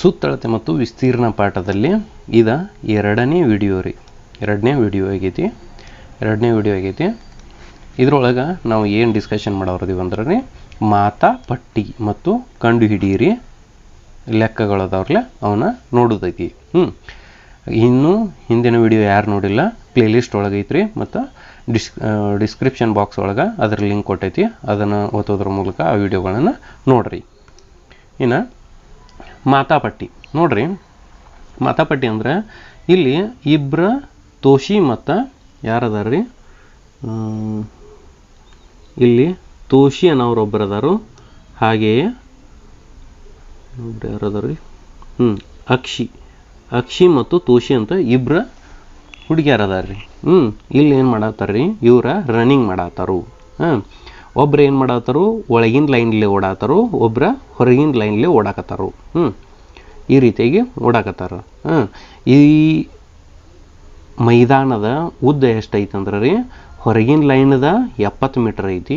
ಸುತ್ತಳತೆ ಮತ್ತು ವಿಸ್ತೀರ್ಣ ಪಾಠದಲ್ಲಿ ಇದ ಎರಡನೇ ವಿಡಿಯೋ ರೀ. ಎರಡನೇ ವಿಡಿಯೋ ಆಗೈತಿ. ಎರಡನೇ ವಿಡಿಯೋ ಆಗೈತಿ. ಇದ್ರೊಳಗೆ ನಾವು ಏನು ಡಿಸ್ಕಷನ್ ಮಾಡೋರಿದೀವಿ ಅಂದ್ರೆ ರೀ, ಮಾತಾ ಪಟ್ಟಿ ಮತ್ತು ಕಂಡು ಹಿಡೀರಿ ಅವನ್ನ ನೋಡೋದೈತಿ. ಹ್ಞೂ ಇನ್ನೂ ಹಿಂದಿನ ವಿಡಿಯೋ ಯಾರು ನೋಡಿಲ್ಲ ಪ್ಲೇಲಿಸ್ಟ್ ಒಳಗೆ ಐತ್ರಿ ಮತ್ತು ಡಿಸ್ ಡಿಸ್ಕ್ರಿಪ್ಷನ್ ಬಾಕ್ಸ್ ಒಳಗೆ ಅದ್ರ ಲಿಂಕ್ ಕೊಟ್ಟೈತಿ. ಅದನ್ನು ಓದೋದ್ರ ಮೂಲಕ ಆ ವಿಡಿಯೋಗಳನ್ನು ನೋಡ್ರಿ. ಇನ್ನು ಮಾತಾಪಟ್ಟಿ. ನೋಡ್ರಿ, ಮಾತಾಪಟ್ಟಿ ಅಂದ್ರೆ ಇಲ್ಲಿ ಇಬ್ಬರ ತೋಷಿ ಮತ್ತು ಯಾರದಾರ ರೀ ಇಲ್ಲಿ ತೋಷಿ ಅನ್ನೋರು ಒಬ್ಬರು ಅದಾರು ಹಾಗೆಯೇ ಒಬ್ರು ಯಾರು ಅದಾರ ರೀ ಹ್ಞೂ ಅಕ್ಷಿ. ಅಕ್ಷಿ ಮತ್ತು ತೋಷಿ ಅಂತ ಇಬ್ಬರ ಹುಡುಗಿಯರು ಅದಾರ ರೀ ಹ್ಞೂ ಇಲ್ಲಿ ಏನು ಮಾಡತ್ತಾರ ಇವರ ಇವ್ರ ರನ್ನಿಂಗ್ ಮಾಡತ್ತಾರು. ಹಾಂ ಒಬ್ರು ಏನು ಮಾಡತ್ತಾರು ಒಳಗಿನ ಲೈನ್ಲಿ ಓಡಾತಾರು ಒಬ್ರ ಹೊರಗಿನ ಲೈನ್ಲಿ ಓಡಾಕತ್ತಾರು. ಹ್ಞೂ ಈ ರೀತಿಯಾಗಿ ಓಡಾಕತ್ತಾರ. ಹಾಂ ಈ ಮೈದಾನದ ಉದ್ದ ಎಷ್ಟೈತೆ ಅಂದ್ರೆ ರೀ, ಹೊರಗಿನ ಲೈನ್ದ ಎಪ್ಪತ್ತು ಮೀಟರ್ ಐತಿ,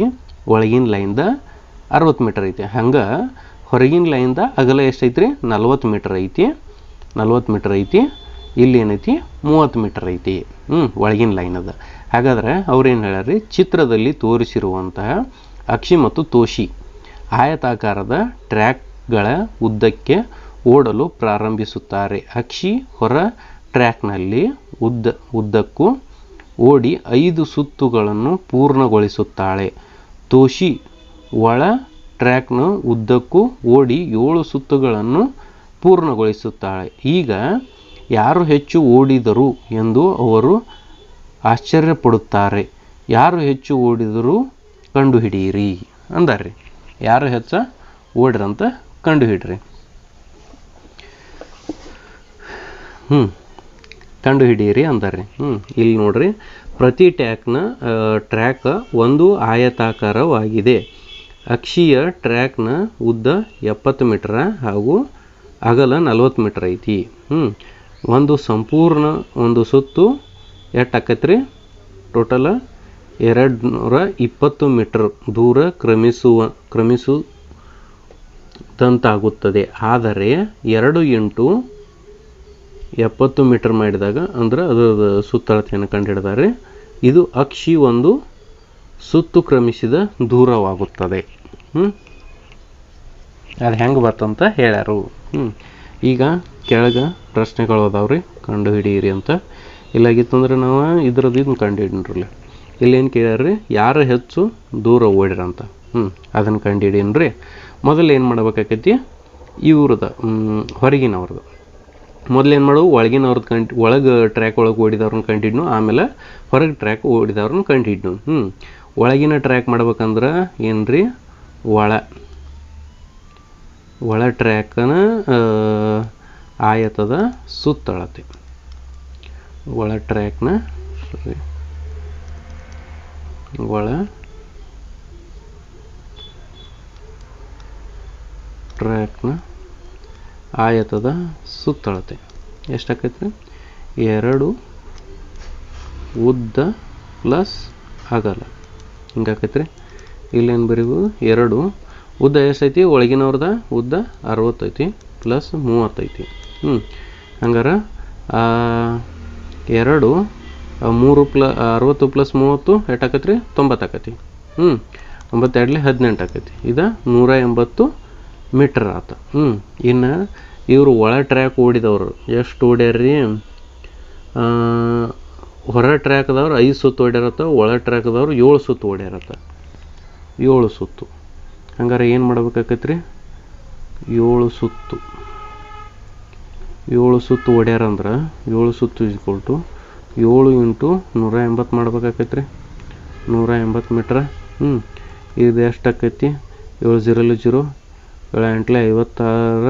ಒಳಗಿನ ಲೈನ್ದ ಅರವತ್ತು ಮೀಟರ್ ಐತಿ. ಹಂಗೆ ಹೊರಗಿನ ಲೈನ್ದ ಅಗಲ ಎಷ್ಟೈತಿ ರೀ ನಲ್ವತ್ತು ಮೀಟರ್ ಐತಿ. ನಲ್ವತ್ತು ಮೀಟರ್ ಐತಿ. ಇಲ್ಲಿ ಏನೈತಿ? ಮೂವತ್ತು ಮೀಟರ್ ಐತಿ. ಹ್ಞೂ ಒಳಗಿನ ಲೈನ್ ಅದ ಹಾಗಾದ್ರೆ ಅವ್ರೇನು ಹೇಳ್ಯಾರ್ರಿ? ಚಿತ್ರದಲ್ಲಿ ತೋರಿಸಿರುವಂತಹ ಅಕ್ಷಿ ಮತ್ತು ತೋಷಿ ಆಯತಾಕಾರದ ಟ್ರ್ಯಾಕ್ಗಳ ಉದ್ದಕ್ಕೆ ಓಡಲು ಪ್ರಾರಂಭಿಸುತ್ತಾರೆ. ಅಕ್ಷಿ ಹೊರ ಟ್ರ್ಯಾಕ್ನಲ್ಲಿ ಉದ್ದ, ಉದ್ದಕ್ಕೂ ಓಡಿ ಐದು ಸುತ್ತುಗಳನ್ನು ಪೂರ್ಣಗೊಳಿಸುತ್ತಾಳೆ. ತೋಷಿ ಒಳ ಟ್ರ್ಯಾಕ್ನ ಉದ್ದಕ್ಕೂ ಓಡಿ ಏಳು ಸುತ್ತುಗಳನ್ನು ಪೂರ್ಣಗೊಳಿಸುತ್ತಾಳೆ. ಈಗ ಯಾರು ಹೆಚ್ಚು ಓಡಿದರು ಎಂದು ಅವರು ಆಶ್ಚರ್ಯಪಡುತ್ತಾರೆ. ಯಾರು ಹೆಚ್ಚು ಓಡಿದರೂ ಕಂಡುಹಿಡಿಯಿರಿ ಅಂದಾರ್ರಿ. ಯಾರು ಹೆಚ್ಚ ಓಡ್ರಂತ ಕಂಡುಹಿಡ್ರಿ. ಹ್ಞೂ ಕಂಡುಹಿಡಿಯಿರಿ ಅಂದಾರ್ರಿ. ಹ್ಞೂ ಇಲ್ಲಿ ನೋಡ್ರಿ. ಪ್ರತಿ ಟ್ಯಾಕ್ನ ಟ್ರ್ಯಾಕ್ ಒಂದು ಆಯತಾಕಾರವಾಗಿದೆ. ಅಕ್ಷೀಯ ಟ್ರ್ಯಾಕ್ನ ಉದ್ದ ಎಪ್ಪತ್ತು ಮೀಟ್ರ ಹಾಗೂ ಅಗಲ ನಲ್ವತ್ತು ಮೀಟ್ರ್ ಐತಿ. ಹ್ಞೂ ಒಂದು ಸಂಪೂರ್ಣ, ಒಂದು ಸುತ್ತು ಎಷ್ಟು ರೀ ಟೋಟಲ ಎರಡು ನೂರ ಇಪ್ಪತ್ತು ಮೀಟರ್ ದೂರ ಕ್ರಮಿಸುವ, ಕ್ರಮಿಸುದಂತಾಗುತ್ತದೆ. ಆದರೆ ಎರಡು ಇಂಟು ಎಪ್ಪತ್ತು ಮೀಟರ್ ಮಾಡಿದಾಗ ಅಂದ್ರೆ ಅದರ ಸುತ್ತಳತೆಯನ್ನು ಕಂಡುಹಿಡಿದಾರೆ ಇದು ಅಕ್ಷಿ ಒಂದು ಸುತ್ತು ಕ್ರಮಿಸಿದ ದೂರವಾಗುತ್ತದೆ. ಹ್ಞೂ ಅದು ಹೆಂಗೆ ಬರ್ತಂತ ಹೇಳ್ಯಾರು. ಹ್ಞೂ ಈಗ ಕೆಳಗೆ ಪ್ರಶ್ನೆಗಳು ಅದಾವ್ರಿ. ಕಂಡು ಹಿಡಿಯಿರಿ ಅಂತ. ಇಲ್ಲಾಗಿತ್ತಂದ್ರೆ ನಾವು ಇದ್ರದ್ದು ಇದನ್ನ ಕಂಡು ಹಿಡಿನ್ರಲ್ಲ ಇಲ್ಲೇನು ಕೇಳ್ಯಾರ್ರಿ? ಯಾರು ಹೆಚ್ಚು ದೂರ ಓಡ್ಯಾರಂತ. ಹ್ಞೂ ಅದನ್ನು ಕಂಡು ರೀ ಮೊದಲು ಏನು ಮಾಡ್ಬೇಕಾಕೈತಿ? ಇವ್ರದ್ದು ಹೊರಗಿನವ್ರದ್ದು. ಮೊದಲು ಏನು ಮಾಡು ಒಳಗಿನವ್ರದ್ದು ಕಂಡು, ಒಳಗೆ ಟ್ರ್ಯಾಕ್ ಒಳಗೆ ಓಡಿದವ್ರನ್ನ ಕಂಡಿಡ್ನು, ಆಮೇಲೆ ಹೊರಗೆ ಟ್ರ್ಯಾಕ್ ಓಡಿದವ್ರನ್ನ ಕಂಡಿಡ್ನು. ಹ್ಞೂ ಒಳಗಿನ ಟ್ರ್ಯಾಕ್ ಮಾಡ್ಬೇಕಂದ್ರೆ ಏನು ರೀ ಒಳ ಒಳ ಟ್ರ್ಯಾಕನ ಆಯತದ ಸುತ್ತಳತೆ. ಒಳ ಟ್ರ್ಯಾಕ್ನ ಒಳ ಟ್ರ್ಯಾಕ್ನ ಆಯತದ ಸುತ್ತಳತೆ. ಎಷ್ಟಾಕೈತೆ ಎರಡು ಉದ್ದ ಪ್ಲಸ್ ಅಗಲ. ಹಿಂಗಾಕೈತ್ರಿ? ಇಲ್ಲೇನು ಬರೀಬೋದು? ಎರಡು ಉದ್ದ ಎಷ್ಟೈತಿ? ಒಳಗಿನವ್ರದ ಉದ್ದ ಅರವತ್ತೈತಿ ಪ್ಲಸ್ ಮೂವತ್ತೈತಿ. ಹ್ಞೂ ಹಂಗಾರೆ ಎರಡು, ಮೂರು ಪ್ಲ, ಅರವತ್ತು ಪ್ಲಸ್ ಮೂವತ್ತು ಎಷ್ಟಾಕೈತೆ ರೀ ಆಕತಿ ಹ್ಞೂ ಒಂಬತ್ತೆರಡಲಿ ಹದಿನೆಂಟು ಆಕತಿ ಇದು ನೂರ ಎಂಬತ್ತು ಮೀಟ್ರ್ ಆತ. ಹ್ಞೂ ಇನ್ನು ಇವರು ಒಳ ಟ್ರ್ಯಾಕ್ ಓಡಿದವರು. ಎಷ್ಟು ಓಡ್ಯಾರ್ರಿ? ಹೊರ ಟ್ರ್ಯಾಕ್ದವ್ರು ಐದು ಸುತ್ತು ಓಡ್ಯಾರತ್ತ, ಒಳ ಟ್ರ್ಯಾಕ್ದವ್ರು ಏಳು ಸುತ್ತು ಓಡ್ಯಾರತ್ತ. ಏಳು ಸುತ್ತು. ಹಂಗಾರೆ ಏನು ಮಾಡ್ಬೇಕಾಕೈತ್ರಿ? ಏಳು ಸುತ್ತು. ಏಳು ಸುತ್ತು ಓಡ್ಯಾರಂದ್ರೆ ಏಳು ಸುತ್ತು ಇಸ್ಕೊಲ್ ಟು ಏಳು ಇಂಟು ನೂರ ಎಂಬತ್ತು ಮಾಡ್ಬೇಕಾಕೈತ್ರಿ. ನೂರ ಎಂಬತ್ತು ಮೀಟ್ರ್ ಹ್ಞೂ ಇದು ಎಷ್ಟು ಆಕೈತಿ? ಏಳು ಜೀರೋಲಿ ಜೀರೋ ಏಳು ಎಂಟ್ಲೆ ಐವತ್ತಾರ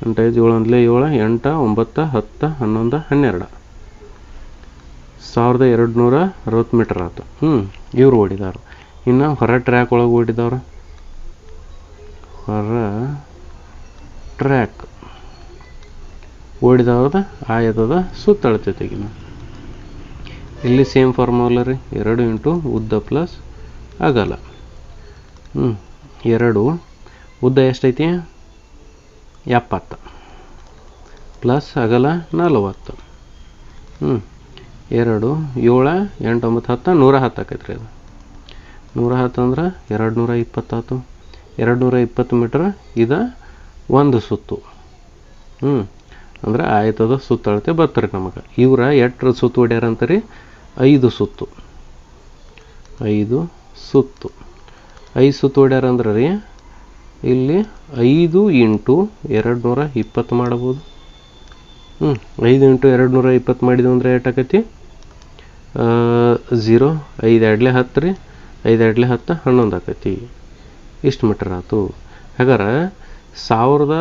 ಎಂಟೈದು ಏಳು ಒಂದ್ಲೆ ಏಳು, ಎಂಟು, ಒಂಬತ್ತು, ಹತ್ತು, ಹನ್ನೊಂದು, ಹನ್ನೆರಡು. ಸಾವಿರದ ಎರಡು ನೂರ ಅರವತ್ತು ಮೀಟ್ರ್ ಆಯ್ತು ಹ್ಞೂ ಇವ್ರು ಓಡಿದಾರು. ಇನ್ನು ಹೊರ ಟ್ರ್ಯಾಕ್ ಒಳಗೆ ಓಡಿದವ್ರು? ಹೊರ ಟ್ರ್ಯಾಕ್ ಓಡಿದವ್ರದ ಆಯತದ ಸುತ್ತಳತೆ ತೆಗಿನ ಇಲ್ಲಿ ಸೇಮ್ ಫಾರ್ಮುಲಾ ರೀ. ಎರಡು ಇಂಟು ಉದ್ದ ಪ್ಲಸ್ ಅಗಲ. ಹ್ಞೂ ಎರಡು. ಉದ್ದ ಎಷ್ಟೈತಿ? ಎಪ್ಪತ್ತು. ಪ್ಲಸ್ ಅಗಲ ನಲವತ್ತು. ಹ್ಞೂ ಎರಡು, ಏಳು ಎಂಟು ಒಂಬತ್ತು ಹತ್ತು, ನೂರ ಹತ್ತು ಆಕೈತೆ ರೀ ಅದು. ನೂರ ಹತ್ತು ಅಂದ್ರೆ ಎರಡು ನೂರ ಇಪ್ಪತ್ತಾತು. ಎರಡು ನೂರ ಇಪ್ಪತ್ತು ಮೀಟ್ರ್ ಇದು ಒಂದು ಸುತ್ತು. ಹ್ಞೂ ಅಂದ್ರೆ ಆಯ್ತದ ಸುತ್ತಳತೆ ಬರ್ತಾರೆ ನಮಗೆ. ಇವ್ರ ಎಟ್ರ ಸುತ್ತು ಹೊಡ್ಯಾರ ಅಂತಾರೆ? ಐದು ಸುತ್ತು. ಐದು ಸುತ್ತು. ಐದು ಸುತ್ತು ಹೊಡ್ಯಾರ ಅಂದ್ರೆ ರೀ ಇಲ್ಲಿ ಐದು ಇಂಟು ಎರಡು ನೂರ ಇಪ್ಪತ್ತು ಮಾಡ್ಬೋದು. ಹ್ಞೂ ಐದು ಇಂಟು ಎರಡು ನೂರ ಇಪ್ಪತ್ತು ಮಾಡಿದ್ವಿ ಅಂದರೆ ಎಷ್ಟಾಕೈತಿ? ಝೀರೋ ಐದು ಎರಡ್ಲೆ ಹತ್ತು ರೀ, ಐದು ಎರಡ್ಲೆ ಹತ್ತು ಹನ್ನೊಂದು ಆಕೈತಿ. ಇಷ್ಟು ಮೀಟರ್ ಆಯ್ತು ಹಾಗಾದ್ರೆ ಸಾವಿರದ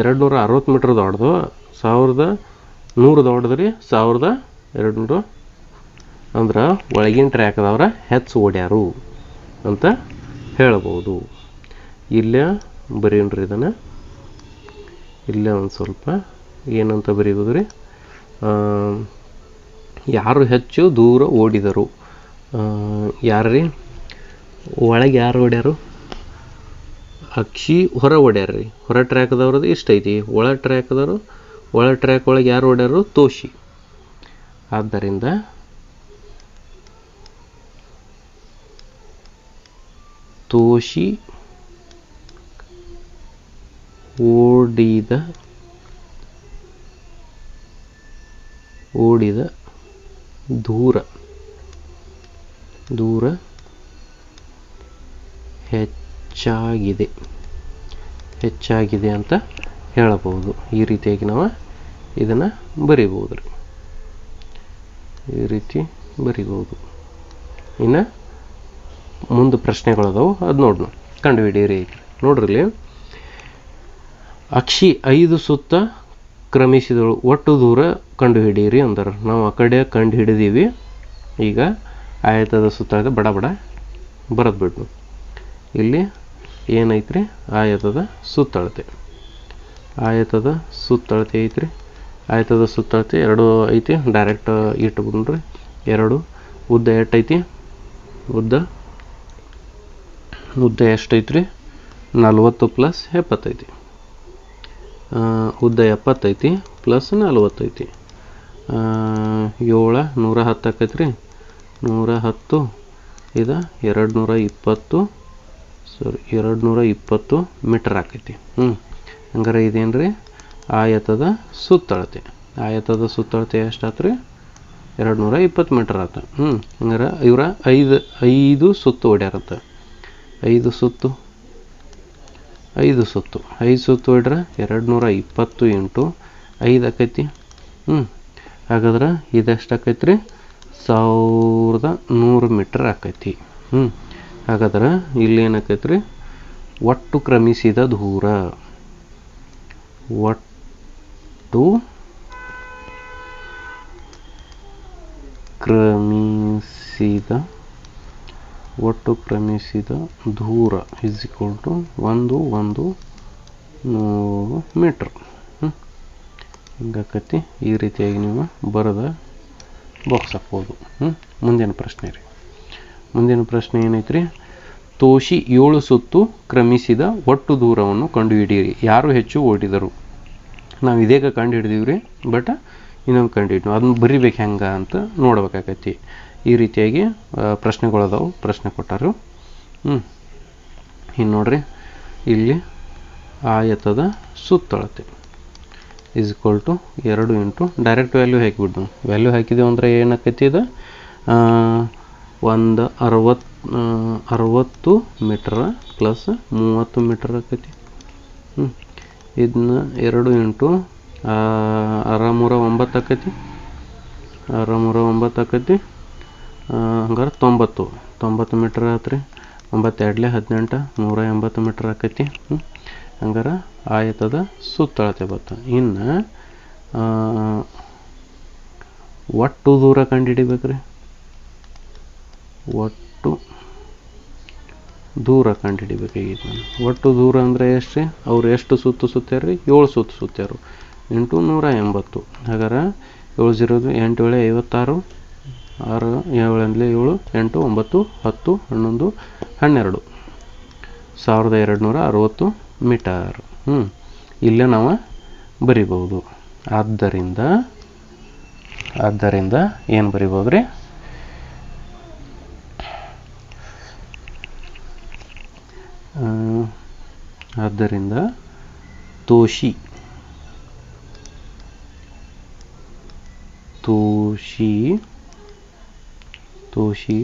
ಎರಡು ನೂರ ಅರವತ್ತು ಮೀಟ್ರ್ ದೊಡ್ಡದು. ಸಾವಿರದ ನೂರು ದೊಡ್ಡದು ರೀ ಸಾವಿರದ ಎರಡು ನೂರು ಅಂದ್ರೆ ಒಳಗಿನ ಟ್ರ್ಯಾಕ್ದವ್ರ ಹೆಚ್ಚು ಓಡ್ಯಾರು ಅಂತ ಹೇಳ್ಬೋದು. ಇಲ್ಲೇ ಬರೀನ್ರಿ ಇದನ್ನು. ಇಲ್ಲೇ ಒಂದು ಸ್ವಲ್ಪ ಏನಂತ ಬರೀಬೋದು ರೀ ಯಾರು ಹೆಚ್ಚು ದೂರ ಓಡಿದರು? ಯಾರು ರೀ ಒಳಗೆ ಯಾರು ಓಡ್ಯಾರು? ಅಕ್ಷಿ ಹೊರ ಓಡ್ಯಾರ ರೀ ಹೊರ ಟ್ರ್ಯಾಕ್ದವ್ರದ್ದು ಇಷ್ಟೈತಿ ಒಳ ಟ್ರ್ಯಾಕ್ದವರು ಒಳ ಟ್ರ್ಯಾಕ್ ಒಳಗೆ ಯಾರು ಓಡ್ಯಾರು? ತೋಷಿ. ಆದ್ದರಿಂದ ತೋಷಿ ಓಡಿದ ಓಡಿದ ದೂರ ದೂರ ಹೆಚ್ಚಾಗಿದೆ. ಹೆಚ್ಚಾಗಿದೆ ಅಂತ ಹೇಳಬಹುದು. ಈ ರೀತಿಯಾಗಿ ನಾವು ಇದನ್ನು ಬರಿಬೋದು ರೀ ಈ ರೀತಿ ಬರಿಬೋದು ಇನ್ನು ಮುಂದೆ ಪ್ರಶ್ನೆಗಳದಾವು ಅದು ಕಂಡು ಕಂಡುಹಿಡಿಯಿರಿ ನೋಡ್ರಿ ಅಕ್ಷಿ ಐದು ಸುತ್ತ ಕ್ರಮಿಸಿದಳು, ಒಟ್ಟು ದೂರ ಕಂಡು ಕಂಡುಹಿಡಿಯಿರಿ ಅಂದರು. ನಾವು ಆ ಕಡೆ ಕಂಡು ಹಿಡಿದೀವಿ ಈಗ ಆಯತದ ಸುತ್ತ ಬಡ ಬಡ ಬರದ್ ಬಿಟ್ಟು ಇಲ್ಲಿ ಏನೈತ್ರಿ? ಆಯತದ ಸುತ್ತಳತೆ. ಆಯತದ ಸುತ್ತಳತೆ ಐತ್ರಿ? ಆಯತದ ಸುತ್ತೈತಿ ಎರಡು ಐತಿ ಡೈರೆಕ್ಟ್ ಇಟ್ಬಿಡ್ರಿ ಎರಡು, ಉದ್ದ ಎಷ್ಟೈತಿ ಉದ್ದ ಉದ್ದ ಎಷ್ಟೈತ್ರಿ ನಲ್ವತ್ತು ಪ್ಲಸ್ ಎಪ್ಪತ್ತೈತಿ ಉದ್ದ ಎಪ್ಪತ್ತೈತಿ ಪ್ಲಸ್ ನಲ್ವತ್ತೈತಿ ಏಳು, ನೂರ ಹತ್ತು ಆಕೈತಿ ರೀ ನೂರ ಹತ್ತು, ಇದು ಎರಡು ನೂರ ಇಪ್ಪತ್ತು ಸಾರಿ ಎರಡು ನೂರ ಇಪ್ಪತ್ತು ಮೀಟರ್ ಆಕೈತಿ. ಹ್ಞೂ ಹಂಗಾರೆ ಇದೇನು ರೀ ಆಯತದ ಸುತ್ತಳತೆ. ಆಯತದ ಸುತ್ತಳತೆ ಎಷ್ಟು ರೀ ಎರಡು ನೂರ ಇಪ್ಪತ್ತು ಮೀಟರ್ ಆತ. ಹ್ಞೂ ಹಂಗಾರೆ ಇವರ ಐದು ಐದು ಸುತ್ತು ಹೊಡ್ಯಾರತ್ತ ಐದು ಸುತ್ತು. ಐದು ಸುತ್ತು. ಐದು ಸುತ್ತು ಹೊಡ್ರೆ ಎರಡು ನೂರ ಇಪ್ಪತ್ತು ಇಂಟು ಐದು ಆಕೈತಿ. ಹ್ಞೂ ಹಾಗಾದ್ರೆ ಇದೆಷ್ಟು ಆಕೈತಿ ರೀ ಸಾವಿರದ ನೂರು ಮೀಟರ್ ಆಕೈತಿ. ಹ್ಞೂ ಹಾಗಾದ್ರೆ ಇಲ್ಲಿ ಏನಾಕೈತಿ ರೀ ಒಟ್ಟು ಕ್ರಮಿಸಿದ ದೂರ. ಒಟ್ಟು ಕ್ರಮಿಸಿದ, ಒಟ್ಟು ಕ್ರಮಿಸಿದ ದೂರ ಇಸ್ ಈಕ್ವಲ್ ಟು ಒಂದು ಒಂದು, ನೂರು ಮೀಟ್ರ್. ಹಿಂಗಾಕತಿ ಈ ರೀತಿಯಾಗಿ ನೀವು ಬರೆದ ಬಾಕ್ಸ್ ಹಾಕ್ಬೋದು. ಮುಂದಿನ ಪ್ರಶ್ನೆ ರೀ. ಮುಂದಿನ ಪ್ರಶ್ನೆ ಏನೈತ್ರಿ? ತೋಷಿ ಏಳು ಸುತ್ತು ಕ್ರಮಿಸಿದ ಒಟ್ಟು ದೂರವನ್ನು ಕಂಡುಹಿಡಿಯಿರಿ. ಯಾರು ಹೆಚ್ಚು ಓಡಿದರು? ನಾವು ಇದೀಗ ಕಂಡು ಹಿಡ್ದೀವಿ ರೀ ಬಟ್ ಇನ್ನೊಂದು ಕಂಡು ಅದನ್ನ ಬರಿಬೇಕು ಹೆಂಗೆ ಅಂತ ನೋಡ್ಬೇಕಾಕೈತಿ ಈ ರೀತಿಯಾಗಿ ಪ್ರಶ್ನೆಗಳದಾವು, ಪ್ರಶ್ನೆ ಕೊಟ್ಟಾರು. ಹ್ಞೂ ಇನ್ನು ನೋಡ್ರಿ, ಇಲ್ಲಿ ಆಯತದ ಸುತ್ತಳತೆ ಈಸ್ ಈಕ್ವಲ್ ಟು ಎರಡು ಇಂಟು ಡೈರೆಕ್ಟ್ ವ್ಯಾಲ್ಯೂ ಹಾಕಿಬಿಡ್ದು ವ್ಯಾಲ್ಯೂ ಹಾಕಿದೆವು ಅಂದರೆ ಏನಾಕೈತಿ ಇದು? ಒಂದು ಅರವತ್ತು ಅರವತ್ತು ಮೀಟ್ರ ಪ್ಲಸ್ ಮೂವತ್ತು ಮೀಟ್ರ್ ಆಕೈತಿ. ಹ್ಞೂ ಇದನ್ನ ಎರಡು ಇಂಟು ಅರಮೂರ ಒಂಬತ್ತು ಆಕೈತಿ ಅರಮೂರ ಒಂಬತ್ತು ಆಕೈತಿ ಹಂಗಾರೆ ತೊಂಬತ್ತು. ತೊಂಬತ್ತು ಮೀಟ್ರ್ ಆತ್ರಿ. ಒಂಬತ್ತು ಎರಡ್ಲೆ ಹದಿನೆಂಟು, ನೂರ ಎಂಬತ್ತು ಮೀಟ್ರ್ ಆಕೈತಿ. ಹಂಗಾರೆ ಆಯತದ ಸುತ್ತಳತೆ ಬತ್ತ. ಇನ್ನು ಒಟ್ಟು ದೂರ ಕಂಡುಹಿಡಿಬೇಕ್ರಿ ಒಟ್ಟು ದೂರ ಕಂಡುಹಿಡಿಬೇಕಾಗಿತ್ತು. ನಾನು ಒಟ್ಟು ದೂರ ಅಂದರೆ ಎಷ್ಟು ರೀ ಅವ್ರು ಎಷ್ಟು ಸುತ್ತು ಸುತ್ತಾರ ರೀ ಏಳು ಸುತ್ತು ಸುತ್ತಾರು. ಎಂಟು ನೂರ ಎಂಬತ್ತು. ಹಾಗಾದ್ರೆ ಏಳು ಜೀರೋದು ಎಂಟು ಏಳು ಐವತ್ತಾರು, ಆರು ಏಳಂದಲೇ ಏಳು, ಎಂಟು ಒಂಬತ್ತು, ಹತ್ತು, ಹನ್ನೊಂದು, ಹನ್ನೆರಡು. ಸಾವಿರದ ಎರಡು ನೂರ ಅರುವತ್ತು ಮೀಟರ್. ಹ್ಞೂ ಇಲ್ಲೇ ನಾವು ಬರಿಬೋದು ಆದ್ದರಿಂದ ಆದ್ದರಿಂದ ಏನು ಬರಿಬೋದು ರೀ ಆದ್ದರಿಂದ ತೋಷಿ. ತೋಷಿ ತೋಷಿ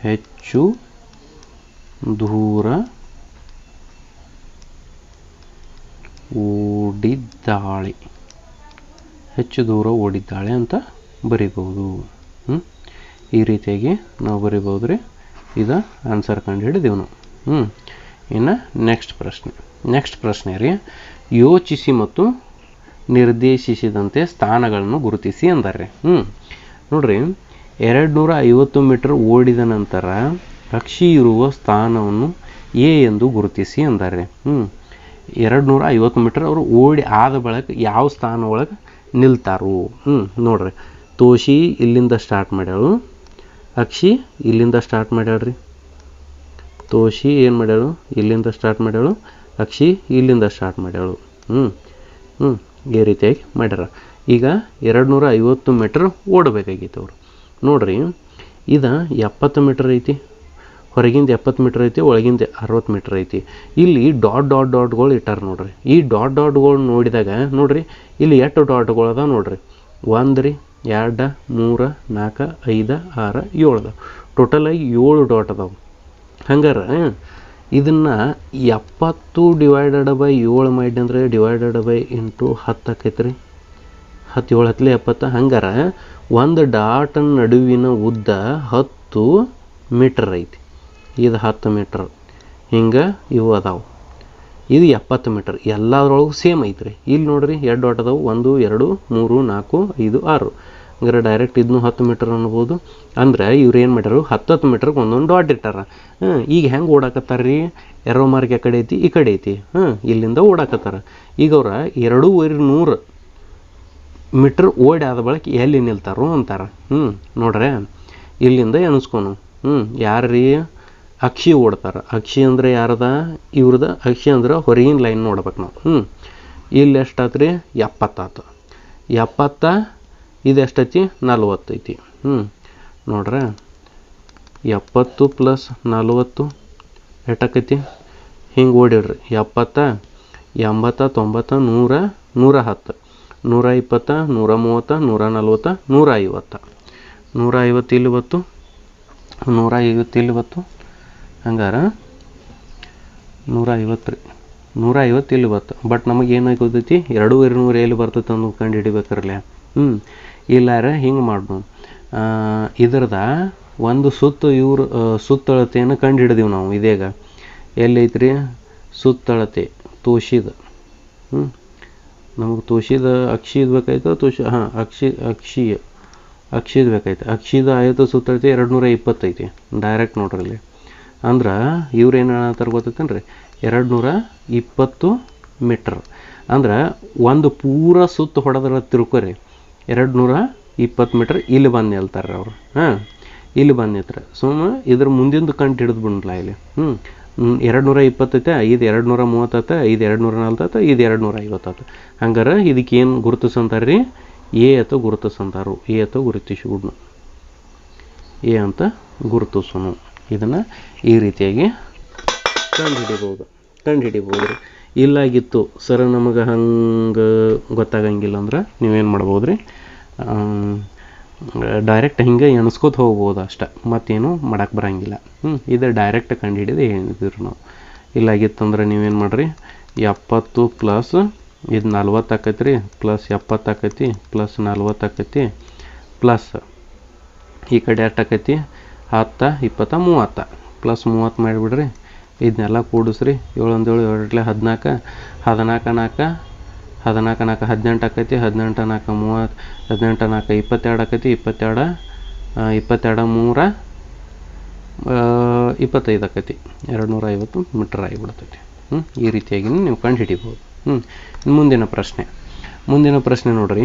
ಹೆಚ್ಚು ದೂರ ಓಡಿದ್ದಾಳೆ. ಹೆಚ್ಚು ದೂರ ಓಡಿದ್ದಾಳೆ ಅಂತ ಬರಿಬೋದು ಹ್ಞೂ ಈ ರೀತಿಯಾಗಿ ನಾವು ಬರಿಬೋದು ರೀ ಇದು ಆನ್ಸರ್ ಕಂಡು ಹಿಡಿದೀವಿ ನಾವು ಹ್ಞೂ ಇನ್ನು ನೆಕ್ಸ್ಟ್ ಪ್ರಶ್ನೆ. ನೆಕ್ಸ್ಟ್ ಪ್ರಶ್ನೆ ರೀ, ಯೋಚಿಸಿ ಮತ್ತು ನಿರ್ದೇಶಿಸಿದಂತೆ ಸ್ಥಾನಗಳನ್ನು ಗುರುತಿಸಿ ಅಂದಾರೆ ಹ್ಞೂ ನೋಡ್ರಿ ಎರಡು ನೂರ ಐವತ್ತು ಮೀಟರ್ ಓಡಿದ ನಂತರ ಪಕ್ಷಿ ಇರುವ ಸ್ಥಾನವನ್ನು ಎ ಎಂದು ಗುರುತಿಸಿ ಅಂದಾರೆ ಹ್ಞೂ ಎರಡು ನೂರ ಐವತ್ತು ಮೀಟರ್ ಅವರು ಓಡಿ ಆದ ಬಳಿಕ ಯಾವ ಸ್ಥಾನ ಒಳಗೆ ನಿಲ್ತಾರು. ಹ್ಞೂ ನೋಡ್ರಿ, ತೋಷಿ ಇಲ್ಲಿಂದ ಸ್ಟಾರ್ಟ್ ಮಾಡ್ಯಾಳು, ಅಕ್ಷಿ ಇಲ್ಲಿಂದ ಸ್ಟಾರ್ಟ್ ಮಾಡ್ಯಾಳ್ರಿ. ತೋಷಿ ಏನು ಮಾಡ್ಯಾಳು? ಇಲ್ಲಿಂದ ಸ್ಟಾರ್ಟ್ ಮಾಡ್ಯಾಳು. ಅಕ್ಷಿ ಇಲ್ಲಿಂದ ಸ್ಟಾರ್ಟ್ ಮಾಡ್ಯಾಳು. ಹ್ಞೂ ಹ್ಞೂ ಈ ರೀತಿಯಾಗಿ ಮಾಡ್ಯಾರ. ಈಗ ಎರಡು ನೂರ ಐವತ್ತು ಮೀಟ್ರ್ ಓಡಬೇಕಾಗಿತ್ತು ಅವರು. ನೋಡ್ರಿ, ಇದು ಎಪ್ಪತ್ತು ಮೀಟ್ರ್ ಐತಿ. ಹೊರಗಿಂದ ಎಪ್ಪತ್ತು ಮೀಟ್ರ್ ಐತಿ, ಒಳಗಿಂದ ಅರವತ್ತು ಮೀಟ್ರ್ ಐತಿ. ಇಲ್ಲಿ ಡಾಟ್ ಡಾಟ್ ಡಾಟ್ಗಳು ಇಟ್ಟಾರ ನೋಡ್ರಿ. ಈ ಡಾಟ್ ಡಾಟ್ಗಳು ನೋಡಿದಾಗ, ನೋಡ್ರಿ, ಇಲ್ಲಿ ಎಷ್ಟು ಡಾಟ್ಗಳು ಅದಾವ ನೋಡ್ರಿ. ಒಂದು ರೀ, ಎರಡು, ಮೂರು, ನಾಲ್ಕು, ಐದು, ಆರು, ಏಳು ಅದ ಟೋಟಲಾಗಿ ಏಳು ಡಾಟ್ ಅದಾವೆ. ಹಂಗಾರೆ ಇದನ್ನು ಎಪ್ಪತ್ತು ಡಿವೈಡೆಡ್ ಬೈ ಏಳು ಮಾಡಿ ಅಂದರೆ ಡಿವೈಡೆಡ್ ಬೈ ಇಂಟು ಹತ್ತು ಆಕೈತೆ ರೀ ಹತ್ತು ಏಳು ಹತ್ತಲೇ ಎಪ್ಪತ್ತು, ಹಂಗಾರೆ ಒಂದು ಡಾಟ್ ನಡುವಿನ ಉದ್ದ ಹತ್ತು ಮೀಟರ್ ಐತಿ. ಇದು ಹತ್ತು ಮೀಟರ್ ಹಿಂಗೆ ಇವು ಅದಾವೆ. ಇದು ಎಪ್ಪತ್ತು ಮೀಟರ್ ಎಲ್ಲದ್ರೊಳಗೂ ಸೇಮ್ ಐತ್ರಿ. ಇಲ್ಲಿ ನೋಡ್ರಿ ಎರಡು ಡಾಟ್ ಅದಾವೆ. ಒಂದು, ಎರಡು, ಮೂರು, ನಾಲ್ಕು, ಐದು, ಆರು. ಹಂಗಾರೆ ಡೈರೆಕ್ಟ್ ಇದನ್ನು ಹತ್ತು ಮೀಟರ್ ಅನ್ಬೋದು. ಅಂದ್ರೆ ಇವ್ರು ಏನು ಮಾಡ್ಯಾರು? ಹತ್ತು ಹತ್ತು ಮೀಟ್ರಿಗೆ ಒಂದೊಂದು ಡಾಟ್ ಇಟ್ಟಾರ. ಈಗ ಹೆಂಗೆ ಓಡಾಕತ್ತಾರ ರೀ? ಎರೋ ಮಾರ್ಕ್ ಆ ಕಡೆ ಐತಿ, ಈ ಕಡೆ ಐತಿ. ಹ್ಞೂ ಇಲ್ಲಿಂದ ಓಡಾಕತ್ತಾರ. ಈಗ ಅವ್ರ ಎರಡೂವರೆ ನೂರು ಮೀಟ್ರ್ ಓಡಿ ಆದ ಬಳಿಕ ಎಲ್ಲಿ ನಿಲ್ತಾರೋ ಅಂತಾರೆ. ಹ್ಞೂ ನೋಡ್ರೆ, ಇಲ್ಲಿಂದ ಎನಿಸ್ಕೊನು ಹ್ಞೂ ಯಾರ್ರೀ ಅಕ್ಷಿ ಓಡ್ತಾರೆ. ಅಕ್ಷಿ ಅಂದರೆ ಯಾರದ? ಇವ್ರದ ಅಕ್ಷಿ ಅಂದ್ರೆ ಹೊರಗಿನ ಲೈನ್ ನೋಡ್ಬೇಕು ನಾವು. ಹ್ಞೂ ಇಲ್ಲಿ ಎಷ್ಟಾತ್ರಿ ಎಪ್ಪತ್ತಾತು. ಎಪ್ಪತ್ತ ಇದು ಎಷ್ಟೈತಿ ನಲ್ವತ್ತೈತಿ. ಹ್ಞೂ ನೋಡ್ರೆ, ಎಪ್ಪತ್ತು ಪ್ಲಸ್ ನಲ್ವತ್ತು ಎಟಕೈತಿ ಹಿಂಗೆ ಓಡಿಡ್ರಿ. ಎಪ್ಪತ್ತ, ಎಂಬತ್ತ, ತೊಂಬತ್ತ, ನೂರ ನೂರ ಹತ್ತು. ನೂರ ಇಪ್ಪತ್ತ, ನೂರ ಮೂವತ್ತ, ನೂರ ನಲ್ವತ್ತ, ನೂರ ಐವತ್ತ. ನೂರ ಐವತ್ತು ಇಲ್ಲಿ ಬತ್ತು ನೂರ ಐವತ್ತು ಇಲ್ಲಿ ಬತ್ತು ಹಂಗಾರ, ನೂರ ಐವತ್ತು ರೀ. ನೂರ ಐವತ್ತು ಇಲ್ಲಿ ಬತ್ತು ಬಟ್ ನಮಗೆ ಏನು ಗೊತ್ತೈತಿ ಎರಡೂವರೆ ನೂರು ಎಲ್ಲಿ ಬರ್ತೈತೆ ಅನ್ನೋದು ಕಂಡು ಹಿಡಿಬೇಕ್ರಲ್ಲ ಹ್ಞೂ ಇಲ್ಲಾರ ಹಿಂಗೆ ಮಾಡ್ಬೋದು. ಇದ್ರದ ಒಂದು ಸುತ್ತು ಇವ್ರು ಸುತ್ತಳತೆಯನ್ನು ಕಂಡು ಹಿಡಿದೀವಿ ನಾವು ಇದೀಗ. ಎಲ್ಲೈತ್ರಿ? ಸುತ್ತಳತೆ, ತೋಷಿದ. ಹ್ಞೂ ನಮಗೆ ತೋಷಿದ ಅಕ್ಷಿದ ಬೇಕಾಯ್ತು ತೋಷ, ಹಾಂ, ಅಕ್ಷಿ ಅಕ್ಷಿ ಅಕ್ಷಿದ ಬೇಕಾಯ್ತು. ಅಕ್ಷಿದ ಆಯತ ಸುತ್ತಳತೆ ಎರಡು ನೂರ ಇಪ್ಪತ್ತೈತಿ ಡೈರೆಕ್ಟ್ ನೋಡ್ರಿ ಇಲ್ಲಿ ಅಂದ್ರೆ ಇವ್ರು ಏನು ಹೇಳತ್ತಾರ ಗೊತ್ತೈತೇನ್ರಿ? ಎರಡು ನೂರ ಇಪ್ಪತ್ತು ಮೀಟ್ರ್. ಅಂದ್ರೆ ಒಂದು ಪೂರ ಸುತ್ತು ಹೊಡೆದ್ರ ತಿರ್ಕೋರಿ. ಎರಡು ನೂರ ಇಪ್ಪತ್ತು ಮೀಟ್ರ್ ಇಲ್ಲಿ ಬಂದು ನಿಲ್ತಾರೆ ಅವರು. ಹಾಂ, ಇಲ್ಲಿ ಬಂದು ನಿಲ್ತಾರೆ. ಸುಮ್ಮ ಇದ್ರ ಮುಂದಿಂದು ಕಂಡು ಹಿಡಿದು ಬಿಡಲ್ಲ ಇಲ್ಲಿ. ಹ್ಞೂ ಎರಡು ನೂರ ಇಪ್ಪತ್ತೈತೆ ಐದು ಎರಡು ನೂರ ಮೂವತ್ತೈತೆ ಐದು ಎರಡು ನೂರ ನಲ್ವತ್ತೈತೆ ಇದು ಎರಡು ನೂರ ಐವತ್ತೈತೆ ಹಂಗಾರೆ ಇದಕ್ಕೆ ಏನು ಗುರುತಿಸಂತಾರೆ ರೀ ಎ ಅಥವಾ ಗುರುತಿಸಂತಾರು. ಎ ಅಥವಾ ಗುರುತಿಸಿಬಿಡ್ನು. ಎ ಅಂತ ಗುರುತಿಸೋನು. ಇದನ್ನು ಈ ರೀತಿಯಾಗಿ ಕಂಡು ಹಿಡಿಬೋದು. ಕಂಡು ಹಿಡಿಬೋದು ಇಲ್ಲಾಗಿತ್ತು. ಸರ್, ನಮಗೆ ಹಂಗೆ ಗೊತ್ತಾಗಂಗಿಲ್ಲ ಅಂದ್ರೆ ನೀವೇನು ಮಾಡ್ಬೋದು ರೀ ಡೈರೆಕ್ಟ್ ಹಿಂಗೆ ಎಣಿಸ್ಕೋತ ಹೋಗ್ಬೋದು ಅಷ್ಟೆ. ಮತ್ತೇನು ಮಾಡಕ್ಕೆ ಬರಂಗಿಲ್ಲ. ಹ್ಞೂ ಇದು ಡೈರೆಕ್ಟ್ ಕಂಡು ಹಿಡಿದು ಹೇಳಿದ್ರು ನಾವು. ಇಲ್ಲಾಗಿತ್ತಂದ್ರೆ ನೀವೇನು ಮಾಡಿರಿ? ಎಪ್ಪತ್ತು ಪ್ಲಸ್ ಇದು ನಲ್ವತ್ತು ಆಕೈತಿ ರೀ ಪ್ಲಸ್ ಎಪ್ಪತ್ತು ಆಕೈತಿ ಪ್ಲಸ್ ನಲ್ವತ್ತು ಆಕೈತಿ ಪ್ಲಸ್ ಈ ಕಡೆ ಎಷ್ಟು ಆಕೈತಿ, ಹತ್ತು, ಇಪ್ಪತ್ತ, ಮೂವತ್ತ. ಪ್ಲಸ್ ಮೂವತ್ತು ಮಾಡಿಬಿಡ್ರಿ. ಇದನ್ನೆಲ್ಲ ಕೂಡಿಸ್ರಿ. ಏಳೊಂದು ಏಳು ಏಳಟ್ಲೆ ಹದಿನಾಲ್ಕು ಹದಿನಾಲ್ಕು ನಾಲ್ಕು ಹದಿನಾಲ್ಕು ನಾಲ್ಕು ಹದಿನೆಂಟು ಆಕೈತಿ, ಹದಿನೆಂಟು ನಾಲ್ಕು ಮೂವತ್ತು ಹದಿನೆಂಟು ನಾಲ್ಕು ಇಪ್ಪತ್ತೆರಡು ಆಕೈತಿ, ಇಪ್ಪತ್ತೆರಡು ಇಪ್ಪತ್ತೆರಡು ಮೂರ ಇಪ್ಪತ್ತೈದು ಆಕೈತಿ. ಎರಡು ನೂರ ಐವತ್ತು ಮೀಟ್ರ್ ಆಗಿಬಿಡ್ತೈತಿ. ಹ್ಞೂ ಈ ರೀತಿಯಾಗಿ ನೀವು ಕಂಡು ಹಿಡಿಬೋದು ಹ್ಞೂ ಮುಂದಿನ ಪ್ರಶ್ನೆ. ಮುಂದಿನ ಪ್ರಶ್ನೆ ನೋಡ್ರಿ.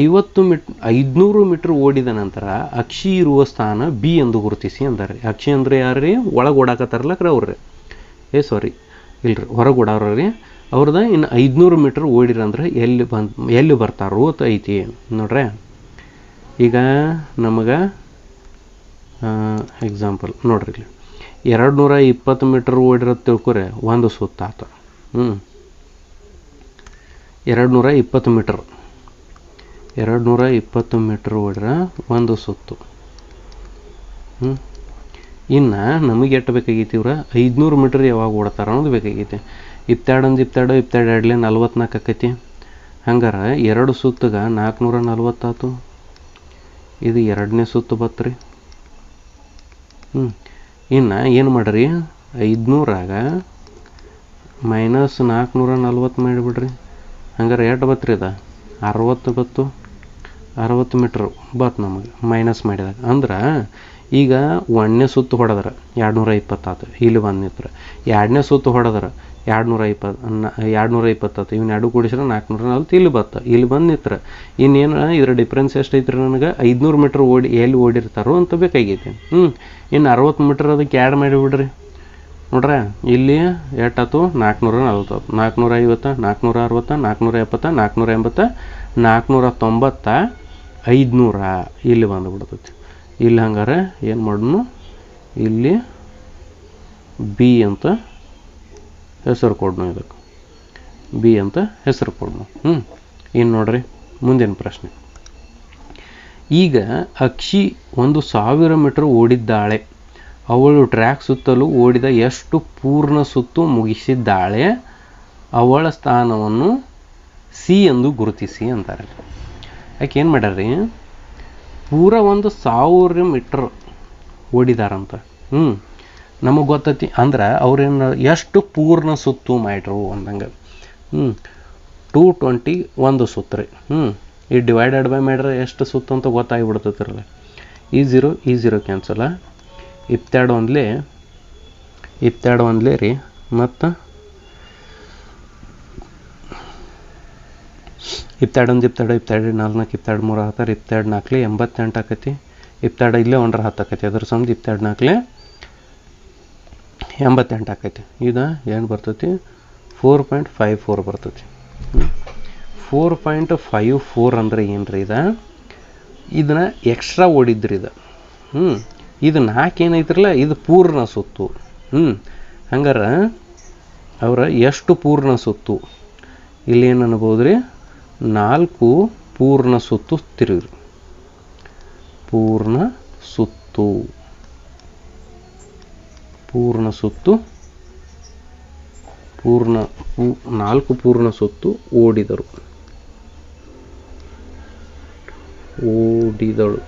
ಐವತ್ತು ಮಿಟ್ ಐದುನೂರು ಮೀಟ್ರ್ ಓಡಿದ ನಂತರ ಅಕ್ಷಿ ಇರುವ ಸ್ಥಾನ ಬಿ ಎಂದು ಗುರುತಿಸಿ ಅಂತಾರೆ ಅಕ್ಷಿ ಅಂದರೆ ಯಾರು ರೀ ಒಳಗೆ ಓಡಾಕತ್ತಾರಲ್ಲ ಅವ್ರಿ ಏ ಸಾರಿ ಇಲ್ರಿ ಹೊರಗೆ ಓಡಾವ್ರ ರೀ ಅವ್ರದ್ದು ಇನ್ನು ಐದುನೂರು ಮೀಟ್ರ್ ಓಡಿರಂದ್ರೆ ಎಲ್ಲಿ ಬಂದು, ಎಲ್ಲಿ ಬರ್ತಾರೋ ಅಂತ ಐತಿ. ನೋಡ್ರೆ, ಈಗ ನಮಗೆ ಎಕ್ಸಾಂಪಲ್ ನೋಡ್ರಿ ಇಲ್ಲಿ. ಎರಡು ನೂರ ಇಪ್ಪತ್ತು ಮೀಟ್ರ್ ಓಡಿರೋದು ತಿಳ್ಕೊರೆ, ಒಂದು ಸುತ್ತ ಆತ. ಹ್ಞೂ ಎರಡು ನೂರ ಇಪ್ಪತ್ತು ಮೀಟ್ರ್ ಎರಡು ನೂರ ಇಪ್ಪತ್ತು ಮೀಟ್ರ್ ಓಡಿರ ಒಂದು ಸುತ್ತು. ಹ್ಞೂ ಇನ್ನು ನಮಗೆ ಎಷ್ಟು ಬೇಕಾಗೈತಿ ಇವ್ರ? ಐದುನೂರು ಮೀಟ್ರ್ ಯಾವಾಗ ಓಡ್ತಾರೆ ಅನ್ನೋದು ಬೇಕಾಗೈತಿ. ಇಪ್ಪತ್ತೆರಡು ಒಂದು ಇಪ್ಪತ್ತೆರಡು ಇಪ್ಪತ್ತೆರಡು ಎರಡಲೇ ನಲ್ವತ್ನಾಲ್ಕು ಆಕೈತಿ. ಹಂಗಾರೆ ಎರಡು ಸುತ್ತಿಗೆ ನಾಲ್ಕುನೂರ ನಲ್ವತ್ತಾತು ಇದು ಎರಡನೇ ಸುತ್ತು ಬತ್ರಿ. ಹ್ಞೂ ಇನ್ನು ಏನು ಮಾಡ್ರಿ? ಐದುನೂರಾಗ ಮೈನಸ್ ನಾಲ್ಕುನೂರ ನಲ್ವತ್ತು ಮಾಡಿಬಿಡ್ರಿ. ಹಂಗಾರೆ ಎಷ್ಟು ಬತ್ರಿ ಇದು ಅರವತ್ತು ಬತ್ತು. ಅರವತ್ತು ಮೀಟ್ರ್ ಬತ್ತು ನಮಗೆ, ಮೈನಸ್ ಮಾಡಿದಾಗ. ಅಂದ್ರೆ ಈಗ ಒಂದನೇ ಸುತ್ತು ಹೊಡೆದ್ರೆ ಎರಡುನೂರ ಇಪ್ಪತ್ತಾತು ಇಲ್ಲಿ ಬಂದು ನಿಂತರ. ಎರಡನೇ ಸುತ್ತು ಹೊಡೆದ್ರೆ ಎರಡುನೂರ ಇಪ್ಪತ್ತು ಎರಡುನೂರ ಇಪ್ಪತ್ತಾತು ಇವ್ನ ಎರಡು ಕೂಡಿಸಿದ್ರೆ ನಾಲ್ಕುನೂರ ನಲ್ವತ್ತು ಇಲ್ಲಿ ಬತ್ತು. ಇಲ್ಲಿ ಬಂದು ನಿಂತರ. ಇನ್ನೇನು, ಇದ್ರ ಡಿಫ್ರೆನ್ಸ್ ಎಷ್ಟೈತ್ರಿ ನನಗೆ? ಐದುನೂರು ಮೀಟ್ರ್ ಓಡಿ, ಎಲ್ಲಿ ಓಡಿರ್ತಾರೋ ಅಂತ ಬೇಕಾಗೈತಿ. ಹ್ಞೂ ಇನ್ನು ಅರವತ್ತು ಮೀಟ್ರ್ ಅದಕ್ಕೆ ಆ್ಯಡ್ ಮಾಡಿಬಿಡ್ರಿ ನೋಡ್ರೆ, ಇಲ್ಲಿ ಎಷ್ಟಾತು ನಾಲ್ಕುನೂರ ನಲ್ವತ್ತು ನಾಲ್ಕುನೂರ ಐವತ್ತು ನಾಲ್ಕುನೂರ ಅರವತ್ತು ನಾಲ್ಕುನೂರ ಎಪ್ಪತ್ತು ನಾಲ್ಕುನೂರ ಎಂಬತ್ತು ನಾಲ್ಕುನೂರ ತೊಂಬತ್ತ ಐದುನೂರ. ಇಲ್ಲಿ ಬಂದುಬಿಡ್ತೈತಿ. ಇಲ್ಲಿ ಹಂಗಾರೆ ಏನು ಮಾಡೋಣ ಇಲ್ಲಿ ಬಿ ಅಂತ ಹೆಸರು ಕೊಡೋಣ ಇದಕ್ಕೆ. ಬಿ ಅಂತ ಹೆಸರು ಕೊಡೋಣ ಹ್ಞೂ ಇನ್ನು ನೋಡ್ರಿ, ಮುಂದಿನ ಪ್ರಶ್ನೆ. ಈಗ ಅಕ್ಷಿ ಒಂದು ಸಾವಿರ ಮೀಟರ್ ಓಡಿದ್ದಾಳೆ. ಅವಳು ಟ್ರ್ಯಾಕ್ ಸುತ್ತಲೂ ಓಡಿದ ಎಷ್ಟು ಪೂರ್ಣ ಸುತ್ತು ಮುಗಿಸಿದ್ದಾಳೆ? ಅವಳ ಸ್ಥಾನವನ್ನು ಸಿ ಎಂದು ಗುರುತಿಸಿ ಅಂತಾರೆ. ಯಾಕೆ ಏನು ಮಾಡ್ಯಾರ್ರಿ? ಪೂರ ಒಂದು ಸಾವಿರ ಮೀಟ್ರ್ ಓಡಿದಾರಂತ. ಹ್ಞೂ ನಮಗೆ ಗೊತ್ತೈತಿ, ಅಂದ್ರೆ ಅವ್ರೇನು ಎಷ್ಟು ಪೂರ್ಣ ಸುತ್ತು ಮಾಡಿರು ಅಂದಂಗೆ. ಹ್ಞೂ ಟೂ ಟ್ವೆಂಟಿ ಒಂದು ಸುತ್ತು ರೀ. ಹ್ಞೂ ಈ ಡಿವೈಡೆಡ್ ಬೈ ಮಾಡ್ರೆ ಎಷ್ಟು ಸುತ್ತು ಅಂತ ಗೊತ್ತಾಗಿಬಿಡ್ತೈತಿರಲ್ಲ ಈ ಝೀರೋ ಈ ಝೀರೋ ಕ್ಯಾನ್ಸಲ ಇಪ್ಪತ್ತೆರಡು ಒನ್ಲಿ ಇಪ್ಪತ್ತೆರಡು ಒನ್ಲಿ ರೀ. ಮತ್ತು ಇಪ್ಪತ್ತೆರಡು ಒಂದು, ಇಪ್ಪತ್ತೆರಡು ಇಪ್ಪತ್ತೆರಡು, ನಾಲ್ಕು, ಇಪ್ಪತ್ತೆರಡು, ಮೂರು ಹತ್ತಾರು ಇಪ್ಪತ್ತೆರಡು ನಾಲ್ಕಲಿ ಎಂಬತ್ತೆಂಟು ಆಕೈತಿ. ಇಪ್ಪತ್ತೆರಡು ಇಲ್ಲೇ ಒಂಡ್ರ ಹತ್ತು ಆಕೈತಿ. ಅದ್ರ ಸಂದು ಇಪ್ಪತ್ತೆರಡು ನಾಲ್ಕಲೆ ಎಂಬತ್ತೆಂಟು ಆಕೈತಿ. ಇದು ಏನು ಬರ್ತೈತಿ? ಫೋರ್ ಪಾಯಿಂಟ್ ಫೈವ್ ಫೋರ್ ಬರ್ತೈತಿ. ಫೋರ್ ಪಾಯಿಂಟ್ ಫೈವ್ ಫೋರ್ ಅಂದ್ರೆ ಏನು ರೀ ಇದು? ಇದನ್ನ ಎಕ್ಸ್ಟ್ರಾ ಓಡಿದ್ರಿ ಇದು. ಹ್ಞೂ ಇದು ನಾಲ್ಕು ಏನೈತ್ರಲ್ಲ, ಇದು ಪೂರ್ಣ ಸುತ್ತು. ಹ್ಞೂ ಹಂಗಾರೆ ಅವರ ಎಷ್ಟು ಪೂರ್ಣ ಸುತ್ತು? ಇಲ್ಲಿ ಏನು ಅನ್ಬೋದು ರೀ ನಾಲ್ಕು ಪೂರ್ಣ ಸುತ್ತು ತಿರುಗಿದ್ರು ಪೂರ್ಣ ಸುತ್ತು. ಪೂರ್ಣ ಸುತ್ತು. ಪೂರ್ಣ ನಾಲ್ಕು ಪೂರ್ಣ ಸುತ್ತು ಓಡಿದರು. ಓಡಿದಳು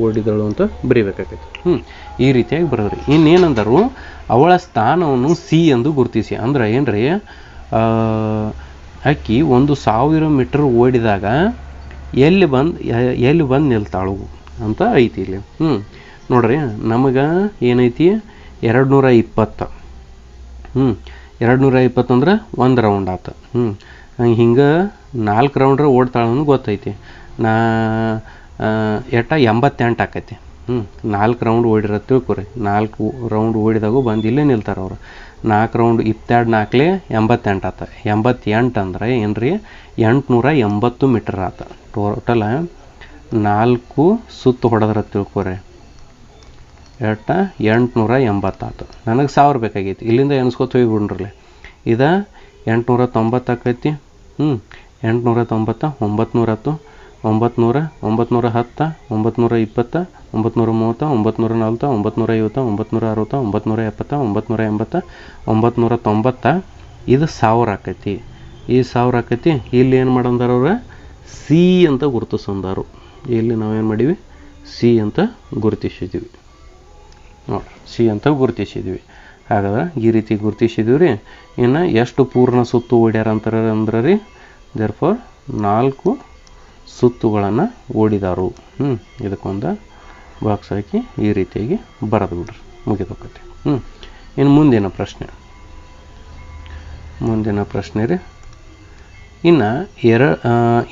ಓಡಿದಳು ಅಂತ ಬರಿಬೇಕಾಗೈತಿ. ಹ್ಞೂ ಈ ರೀತಿಯಾಗಿ ಬರೋರಿ ಇನ್ನೇನಂದರು? ಅವಳ ಸ್ಥಾನವನ್ನು ಸಿ ಎಂದು ಗುರುತಿಸಿ. ಅಂದ್ರೆ ಏನ್ರಿ? ಅಕ್ಕಿ ಒಂದು ಸಾವಿರ ಮೀಟರ್ ಓಡಿದಾಗ ಎಲ್ಲಿ ಬಂದು ಎಲ್ಲಿ ಬಂದು ನಿಲ್ತಾಳು ಅಂತ ಐತಿ ಇಲ್ಲಿ. ಹ್ಞೂ ನೋಡ್ರಿ, ನಮಗೆ ಏನೈತಿ? ಎರಡು ನೂರ ಇಪ್ಪತ್ತು ಹ್ಞೂ ಎರಡು ನೂರ ಇಪ್ಪತ್ತು ಅಂದ್ರೆ ಒಂದು ರೌಂಡ್ ಆತ. ಹ್ಞೂ ಹಿಂಗೆ ನಾಲ್ಕು ರೌಂಡ್ರ ಓಡ್ತಾಳನ್ನು ಗೊತ್ತೈತಿ. ನಾ ಎಟ್ಟ? ಎಂಬತ್ತೆಂಟು ಆಕೈತಿ. ಹ್ಞೂ ನಾಲ್ಕು ರೌಂಡ್ ಓಡಿರೋ ತಿಳ್ಕೊರಿ. ನಾಲ್ಕು ರೌಂಡ್ ಓಡಿದಾಗೂ ಬಂದು ಇಲ್ಲೇ ನಿಲ್ತಾರೆ ಅವರು. ನಾಲ್ಕು ರೌಂಡ್ ಇಪ್ಪತ್ತೆರಡು ನಾಲ್ಕಲೆ ಎಂಬತ್ತೆಂಟು ಆತ. ಎಂಬತ್ತೆಂಟು ಅಂದರೆ ಏನು ರೀ ಎಂಟುನೂರ ಎಂಬತ್ತು ಮೀಟರ್ ಆತ. ಟೋಟಲ ನಾಲ್ಕು ಸುತ್ತು ಹೊಡೆದ್ರೆ ತಿಳ್ಕೊರಿ. ಎಟ್ಟ? ಎಂಟುನೂರ ಎಂಬತ್ತಾತು ನನಗೆ ಸಾವಿರ ಬೇಕಾಗೈತಿ. ಇಲ್ಲಿಂದ ಎಣಿಸ್ಕೊತ ಹೋಗ್ಬಿಡ್ರಲ್ಲ ಇದು ಎಂಟುನೂರ ತೊಂಬತ್ತು ಆಕೈತಿ. ಹ್ಞೂ ಎಂಟುನೂರ ತೊಂಬತ್ತ ಒಂಬತ್ತು ಹತ್ತು ಒಂಬತ್ನೂರ ಒಂಬತ್ನೂರ ಹತ್ತು, ಒಂಬತ್ನೂರ ಇಪ್ಪತ್ತ, ಒಂಬತ್ನೂರ ಮೂವತ್ತು, ಒಂಬತ್ನೂರ ನಲ್ವತ್ತು, ಒಂಬತ್ನೂರ ಐವತ್ತು, ಒಂಬತ್ನೂರ ಅರವತ್ತು, ಒಂಬತ್ನೂರ ಎಪ್ಪತ್ತ, ಒಂಬತ್ನೂರ ಎಂಬತ್ತ, ಒಂಬತ್ನೂರ ತೊಂಬತ್ತ. ಇದು ಸಾವಿರ ಆಕೈತಿ. ಈ ಸಾವಿರ ಆಕೈತಿ, ಇಲ್ಲಿ ಏನು ಮಾಡಂದಾರ ಅವ್ರು? ಸಿ ಅಂತ ಗುರುತಿಸಂದಾರು. ಇಲ್ಲಿ ನಾವೇನು ಮಾಡೀವಿ? ಸಿ ಅಂತ ಗುರುತಿಸಿದ್ದೀವಿ ನೋಡಿ, ಸಿ ಅಂತ ಗುರುತಿಸಿದ್ವಿ. ಹಾಗಾದ್ರೆ ಈ ರೀತಿ ಗುರುತಿಸಿದ್ವಿ ರೀ ಇನ್ನು ಎಷ್ಟು ಪೂರ್ಣ ಸುತ್ತು ಓಡ್ಯಾರ ಅಂತಾರೆ ಅಂದ್ರೆ ರೀ ದೇರ್ಫೋರ್ ನಾಲ್ಕು ಸುತ್ತುಗಳನ್ನು ಓಡಿದಾರು. ಹ್ಞೂ ಇದಕ್ಕೊಂದು ಬಾಕ್ಸ್ ಹಾಕಿ ಈ ರೀತಿಯಾಗಿ ಬರೆದು ಬಿಡ್ರಿ ಮುಗಿದೋಕತಿ ಹ್ಞೂ ಇನ್ನು ಮುಂದಿನ ಪ್ರಶ್ನೆ. ಮುಂದಿನ ಪ್ರಶ್ನೆ ರೀ. ಇನ್ನು ಎರ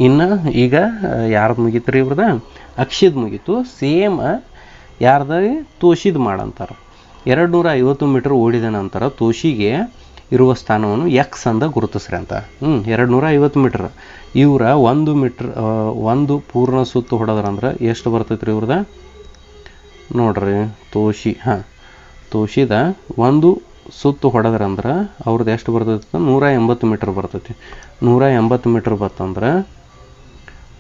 ಇನ್ನು ಈಗ ಯಾರ್ದು ಮುಗೀತು ರೀ ಇವ್ರದ? ಅಕ್ಷಿದ್ ಮುಗೀತು. ಸೇಮ್, ಯಾರ್ದ ತೋಷಿದ್ ಮಾಡಂತಾರೆ ಎರಡು ನೂರ ಐವತ್ತು ಮೀಟ್ರ್ ಓಡಿದ ನಂತರ ತೋಷಿಗೆ ಇರುವ ಸ್ಥಾನವನ್ನು ಎಕ್ಸ್ ಅಂದ ಗುರುತಿಸ್ರಿ ಅಂತ. ಹ್ಞೂ ಎರಡು ನೂರ ಐವತ್ತು ಮೀಟ್ರ್. ಇವರ ಒಂದು ಮೀಟ್ರ್ ಒಂದು ಪೂರ್ಣ ಸುತ್ತು ಹೊಡೆದ್ರಂದ್ರೆ ಎಷ್ಟು ಬರ್ತೈತೆ ರೀ ಇವ್ರದ? ನೋಡ್ರಿ, ತೋಷಿ, ಹಾಂ. ತೋಷಿದ ಒಂದು ಸುತ್ತು ಹೊಡೆದ್ರಂದ್ರೆ ಅವ್ರದ್ದು ಎಷ್ಟು ಬರ್ತೈತೆ ನೂರ ಎಂಬತ್ತು ಮೀಟ್ರ್ ಬರ್ತೈತಿ. ನೂರ ಎಂಬತ್ತು ಮೀಟ್ರ್ ಬರ್ತಂದ್ರೆ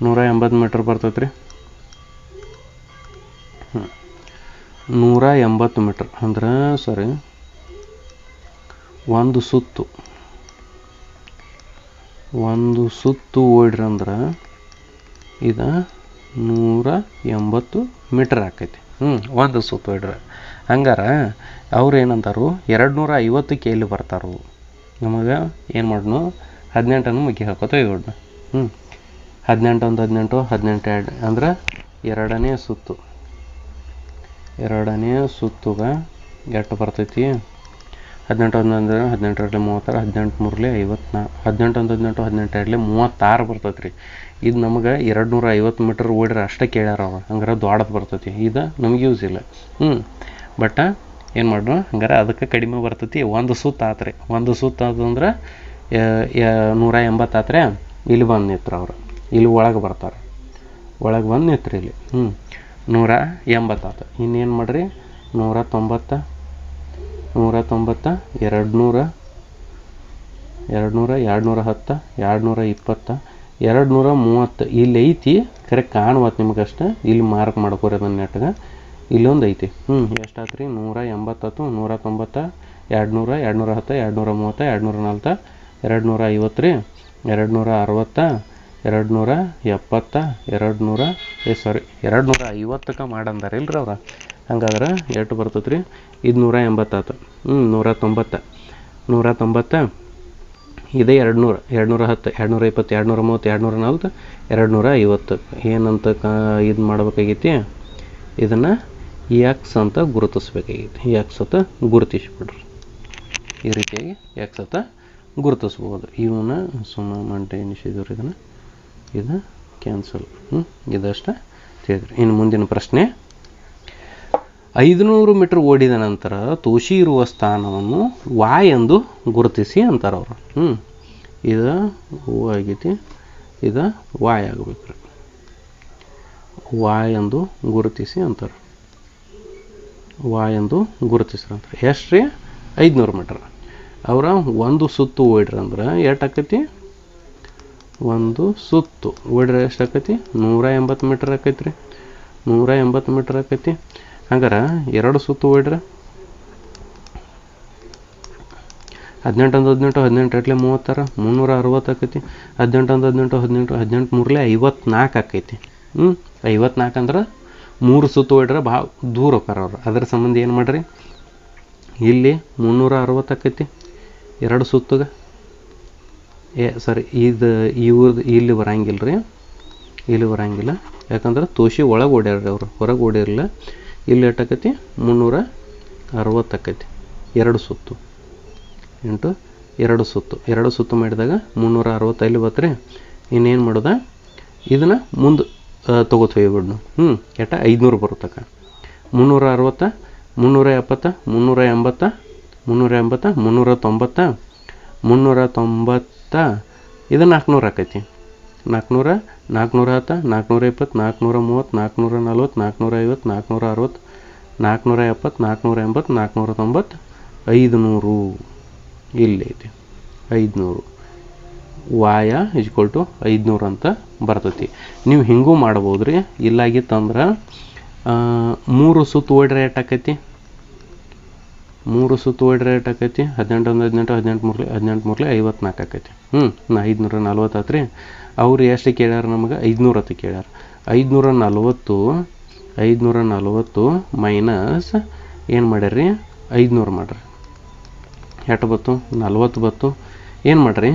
ನೂರ ಎಂಬತ್ತು ಮೀಟ್ರ್ ಬರ್ತೈತೆ ರೀ ನೂರ ಎಂಬತ್ತು ಮೀಟ್ರ್. ಅಂದ್ರೆ, ಸರಿ ಒಂದು ಸುತ್ತು. ಒಂದು ಸುತ್ತು ಓಡ್ರಂದ್ರೆ ಇದು ನೂರ ಎಂಬತ್ತು ಮೀಟ್ರ್ ಆಕೈತಿ. ಹ್ಞೂ ಒಂದು ಸುತ್ತು ಓಡ್ರ. ಹಂಗಾರ ಅವ್ರು ಏನಂತಾರು ಎರಡು ನೂರ ಐವತ್ತು ಕೆ ಇಲ್ಲಿ ಬರ್ತಾರು. ನಮಗೆ ಏನು ಮಾಡೋಣ ಹದಿನೆಂಟನ್ನು ಮುಗಿ ಹಾಕೋತ ಇವ್ರನ್ನ ಹ್ಞೂ ಹದಿನೆಂಟು ಒಂದು ಹದಿನೆಂಟು ಹದಿನೆಂಟು ಎರಡು ಅಂದ್ರೆ ಎರಡನೇ ಸುತ್ತು. ಎರಡನೇ ಸುತ್ತುಗ ಎಷ್ಟು ಬರ್ತೈತಿ? ಹದಿನೆಂಟು ಒಂದು ಹದಿನೆಂಟು ಹದಿನೆಂಟರಲ್ಲಿ ಮೂವತ್ತಾರು, ಹದಿನೆಂಟು ಮೂರಲಿ ಐವತ್ನಾ ಹದಿನೆಂಟು ಒಂದು ಹದಿನೆಂಟು ಹದಿನೆಂಟು ಎರಡಲೆ ಮೂವತ್ತಾರು ಬರ್ತೈತೆ ರೀ ಇದು ನಮಗೆ ಎರಡು ನೂರ ಐವತ್ತು ಮೀಟ್ರ್ ಓಡ್ರಿ ಅಷ್ಟೇ ಕೇಳ್ಯಾರ ಅವ. ಹಂಗಾರೆ ದೊಡ್ಡದು ಬರ್ತೈತಿ. ಇದು ನಮ್ಗೆ ಯೂಸ್ ಇಲ್ಲ. ಹ್ಞೂ ಬಟ್ ಏನು ಮಾಡೋಣ ಹಂಗಾರೆ ಅದಕ್ಕೆ ಕಡಿಮೆ ಬರ್ತೈತಿ. ಒಂದು ಸುತ್ತ ಆತ್ರಿ. ಒಂದು ಸುತ್ತ ಆದಂದ್ರೆ ನೂರ ಎಂಬತ್ತು ಆತ್ರೆ. ಇಲ್ಲಿ ಬಂದು ನಿತ್ರ ಅವ್ರು. ಇಲ್ಲಿ ಒಳಗೆ ಬರ್ತಾರೆ. ಒಳಗೆ ಬಂದು ನಿಂತ್ರಿ ಇಲ್ಲಿ. ಹ್ಞೂ ನೂರ ಎಂಬತ್ತಾತು ಇನ್ನೇನು ಮಾಡಿರಿ? ನೂರ ತೊಂಬತ್ತ ನೂರ ತೊಂಬತ್ತ ಎರಡುನೂರ ಎರಡುನೂರ ಎರಡುನೂರ ಎರಡು ನೂರ ಹತ್ತು ಎರಡುನೂರ ಇಪ್ಪತ್ತ ಎರಡು ನೂರ ಮೂವತ್ತು ಇಲ್ಲಿ ಐತಿ. ಕರೆಕ್ಟ್ ಕಾಣುವತ್ತು ಅಷ್ಟೇ ಇಲ್ಲಿ ಮಾರ್ಕ್ ಮಾಡ್ಕೋರಿ ಅದನ್ನ ನೆಟ್ಗೆ ಇಲ್ಲೊಂದು ಐತಿ. ಹ್ಞೂ ಎಷ್ಟಾತು ರೀ ನೂರ ಎಂಬತ್ತತ್ತು ನೂರ ತೊಂಬತ್ತ ಎರಡು ನೂರ ಎರಡು ನೂರ ಹತ್ತು ಎರಡು ನೂರ ಮೂವತ್ತ ಎರಡುನೂರ ನಲ್ವತ್ತ ಎರಡು ನೂರ ಐವತ್ತು ರೀ. ಎರಡು ನೂರ ಅರವತ್ತ ಎರಡುನೂರ ಎಪ್ಪತ್ತ ಎರಡು ನೂರ ಏ ಸಾರಿ ಎರಡು ನೂರ ಐವತ್ತಕ್ಕೆ ಮಾಡಂದಾರಿಲ್ರಿ ಅವ್ರ? ಹಂಗಾದ್ರೆ ಎಷ್ಟು ಬರ್ತೈತೆ ರೀ ಇದು ನೂರ ಎಂಬತ್ತಾತು. ಹ್ಞೂ ನೂರ ತೊಂಬತ್ತ. ನೂರ ತೊಂಬತ್ತ, ಇದೆ ಎರಡು ನೂರು. ಎರಡು ನೂರ ಹತ್ತು, ಎರಡು ನೂರ ಇಪ್ಪತ್ತು, ಎರಡು ನೂರ ಮೂವತ್ತು, ಎರಡು ನೂರ ನಲ್ವತ್ತು, ಎರಡು ನೂರ ಐವತ್ತು. ಏನಂತ ಕ ಇದು ಮಾಡ್ಬೇಕಾಗೈತಿ? ಇದನ್ನು ಎಕ್ಸ್ ಅಂತ ಗುರುತಿಸ್ಬೇಕಾಗಿತ್ತು ಎಕ್ಸ್ ಅಂತ ಗುರುತಿಸ್ಬಿಡ್ರಿ. ಈ ರೀತಿಯಾಗಿ ಎಕ್ಸ್ ಅಂತ ಗುರುತಿಸ್ಬೋದು. ಇವನ್ನ ಸುಮ್ಮನೆ ಮಂಟೆ ಎನಿಸಿದ್ರು ಇದನ್ನು ಇದು ಕ್ಯಾನ್ಸಲ್ ಹ್ಞೂ ಇದಷ್ಟೇ ತಿಳಿದ್ರಿ. ಇನ್ನು ಮುಂದಿನ ಪ್ರಶ್ನೆ. ಐದುನೂರು ಮೀಟರ್ ಓಡಿದ ನಂತರ ತೋಷಿ ಇರುವ ಸ್ಥಾನವನ್ನು ವಾಯ್ ಎಂದು ಗುರುತಿಸಿ ಅಂತಾರೆ ಅವರು. ಹ್ಞೂ ಇದು ಹೂ ಆಗೈತಿ. ಇದು ವಾಯ್ ಆಗಬೇಕು ವಾಯ್ ಎಂದು ಗುರುತಿಸಿ ಅಂತಾರೆ. ವಾಯ್ ಎಂದು ಗುರುತಿಸ್ರಿ ಅಂತಾರೆ. ಎಷ್ಟು ರೀ? ಐದುನೂರು ಮೀಟ್ರ್. ಅವರ ಒಂದು ಸುತ್ತು ಓಡ್ರಿ ಅಂದ್ರೆ ಆಕೈತಿ? ಒಂದು ಸುತ್ತು. ಓಡ್ರಿ ಎಷ್ಟು ನೂರ ಎಂಬತ್ತು ಮೀಟ್ರ್ ಆಕೈತಿ ರೀ ನೂರ ಎಂಬತ್ತು ಮೀಟ್ರ್ ಆಕೈತಿ. ಹಂಗಾರೆ ಎರಡು ಸುತ್ತು ಓಡ್ರೆ ಹದಿನೆಂಟು ಒಂದು ಹದಿನೆಂಟು ಹದಿನೆಂಟು ಎಟ್ಲೆ ಮೂವತ್ತಾರ? ಮುನ್ನೂರ ಅರವತ್ತು ಆಕೈತಿ. ಹದಿನೆಂಟು ಒಂದು ಹದಿನೆಂಟು ಹದಿನೆಂಟು ಹದಿನೆಂಟು, ಮೂರಲೆ ಐವತ್ನಾಲ್ಕು ಆಕೈತಿ. ಹ್ಞೂ ಐವತ್ನಾಲ್ಕು ಅಂದ್ರೆ ಮೂರು ಸುತ್ತು ಹೊಡ್ರೆ ಭಾಳ ದೂರ ಹೋಕಾರ ಅವ್ರು. ಅದ್ರ ಸಂಬಂಧ ಏನು ಮಾಡ್ರಿ? ಇಲ್ಲಿ ಮುನ್ನೂರ ಅರವತ್ತು ಆಕೈತಿ. ಎರಡು ಸುತ್ತಗ. ಏ ಸಾರಿ ಇದು ಇವ್ರದ್ದು ಇಲ್ಲಿ ಬರಂಗಿಲ್ಲ ರೀ ಇಲ್ಲಿ ಬರಂಗಿಲ್ಲ. ಯಾಕಂದ್ರೆ ತೋಷಿ ಒಳಗೆ ಓಡ್ಯಾರ್ರಿ ಅವರು. ಹೊರಗೆ ಓಡಿರಲಿಲ್ಲ ಇಲ್ಲಿ ಎಷ್ಟಾಕೈತಿ ಮುನ್ನೂರ ಅರವತ್ತು ಆಕೈತಿ ಎರಡು ಸುತ್ತು. ಎಂಟು, ಎರಡು ಸುತ್ತು. ಎರಡು ಸುತ್ತು ಮಾಡಿದಾಗ ಮುನ್ನೂರ ಅರವತ್ತೈದು ಬತ್ರಿ? ಇನ್ನೇನು ಮಾಡೋದ? ಇದನ್ನು ಮುಂದೆ ತೊಗೋತ ಹೋಗ್ಬಿಡ್ನು. ಹ್ಞೂ ಎಟ್ಟ? ಐದುನೂರು ಬರುತ್ತಕ್ಕ ಮುನ್ನೂರ ಅರವತ್ತ ಮುನ್ನೂರ ಎಪ್ಪತ್ತ ಮುನ್ನೂರ ಎಂಬತ್ತ ಮುನ್ನೂರ ಎಂಬತ್ತ ಮುನ್ನೂರ ತೊಂಬತ್ತ ಮುನ್ನೂರ ತೊಂಬತ್ತ ಇದು ನಾಲ್ಕುನೂರು ಆಕೈತಿ ನಾಲ್ಕುನೂರ ನಾಲ್ಕುನೂರ ಹತ್ತು ನಾಲ್ಕುನೂರ ಇಪ್ಪತ್ತು ನಾಲ್ಕುನೂರ ಮೂವತ್ತು ನಾಲ್ಕುನೂರ ನಲ್ವತ್ತು ನಾಲ್ಕುನೂರ ಐವತ್ತು ನಾಲ್ಕುನೂರ ಅರವತ್ತು ನಾಲ್ಕುನೂರ ಎಪ್ಪತ್ತು ನಾಲ್ಕುನೂರ ಎಂಬತ್ತು ನಾಲ್ಕುನೂರ ತೊಂಬತ್ತು, ಐದುನೂರು. ಇಲ್ಲೈತಿ ಐದುನೂರು. ವಾಯ ಇಜ್ಕೊಲ್ ಟು ಐದುನೂರು ಅಂತ ಬರ್ತೈತಿ. ನೀವು ಹಿಂಗೂ ಮಾಡ್ಬೋದು ರೀ ಇಲ್ಲಾಗಿತ್ತಂದ್ರೆ ಮೂರು ಸುತ್ತು ಓಡ್ರೆ ಎಷ್ಟಾಕೈತಿ ಮೂರು ಸುತ್ತು ಓಡ್ರೆ ಎಷ್ಟಾಕೈತಿ ಹದಿನೆಂಟು ಒಂದು ಹದಿನೆಂಟು ಹದಿನೆಂಟು ಮೂರಲಿ ಹದಿನೆಂಟು ಮೂರಲಿ ಐವತ್ನಾಲ್ಕು ಆಕೈತಿ. ಹ್ಞೂ ನಾ ಐದುನೂರ ನಲ್ವತ್ತು ರೀ ಅವ್ರು ಎಷ್ಟು ಕೇಳ್ಯಾರ ನಮಗೆ? ಐದುನೂರ ಹತ್ತು ಕೇಳ್ಯಾರ. ಐದುನೂರ ನಲ್ವತ್ತು ಐದುನೂರ ನಲ್ವತ್ತು ಮೈನಸ್ ಏನು ಮಾಡ್ಯಾರ್ರಿ? ಐದುನೂರು ಮಾಡ್ರಿ. ಎಷ್ಟು ಬತ್ತು? ನಲ್ವತ್ತು ಬತ್ತು. ಏನು ಮಾಡ್ರಿ?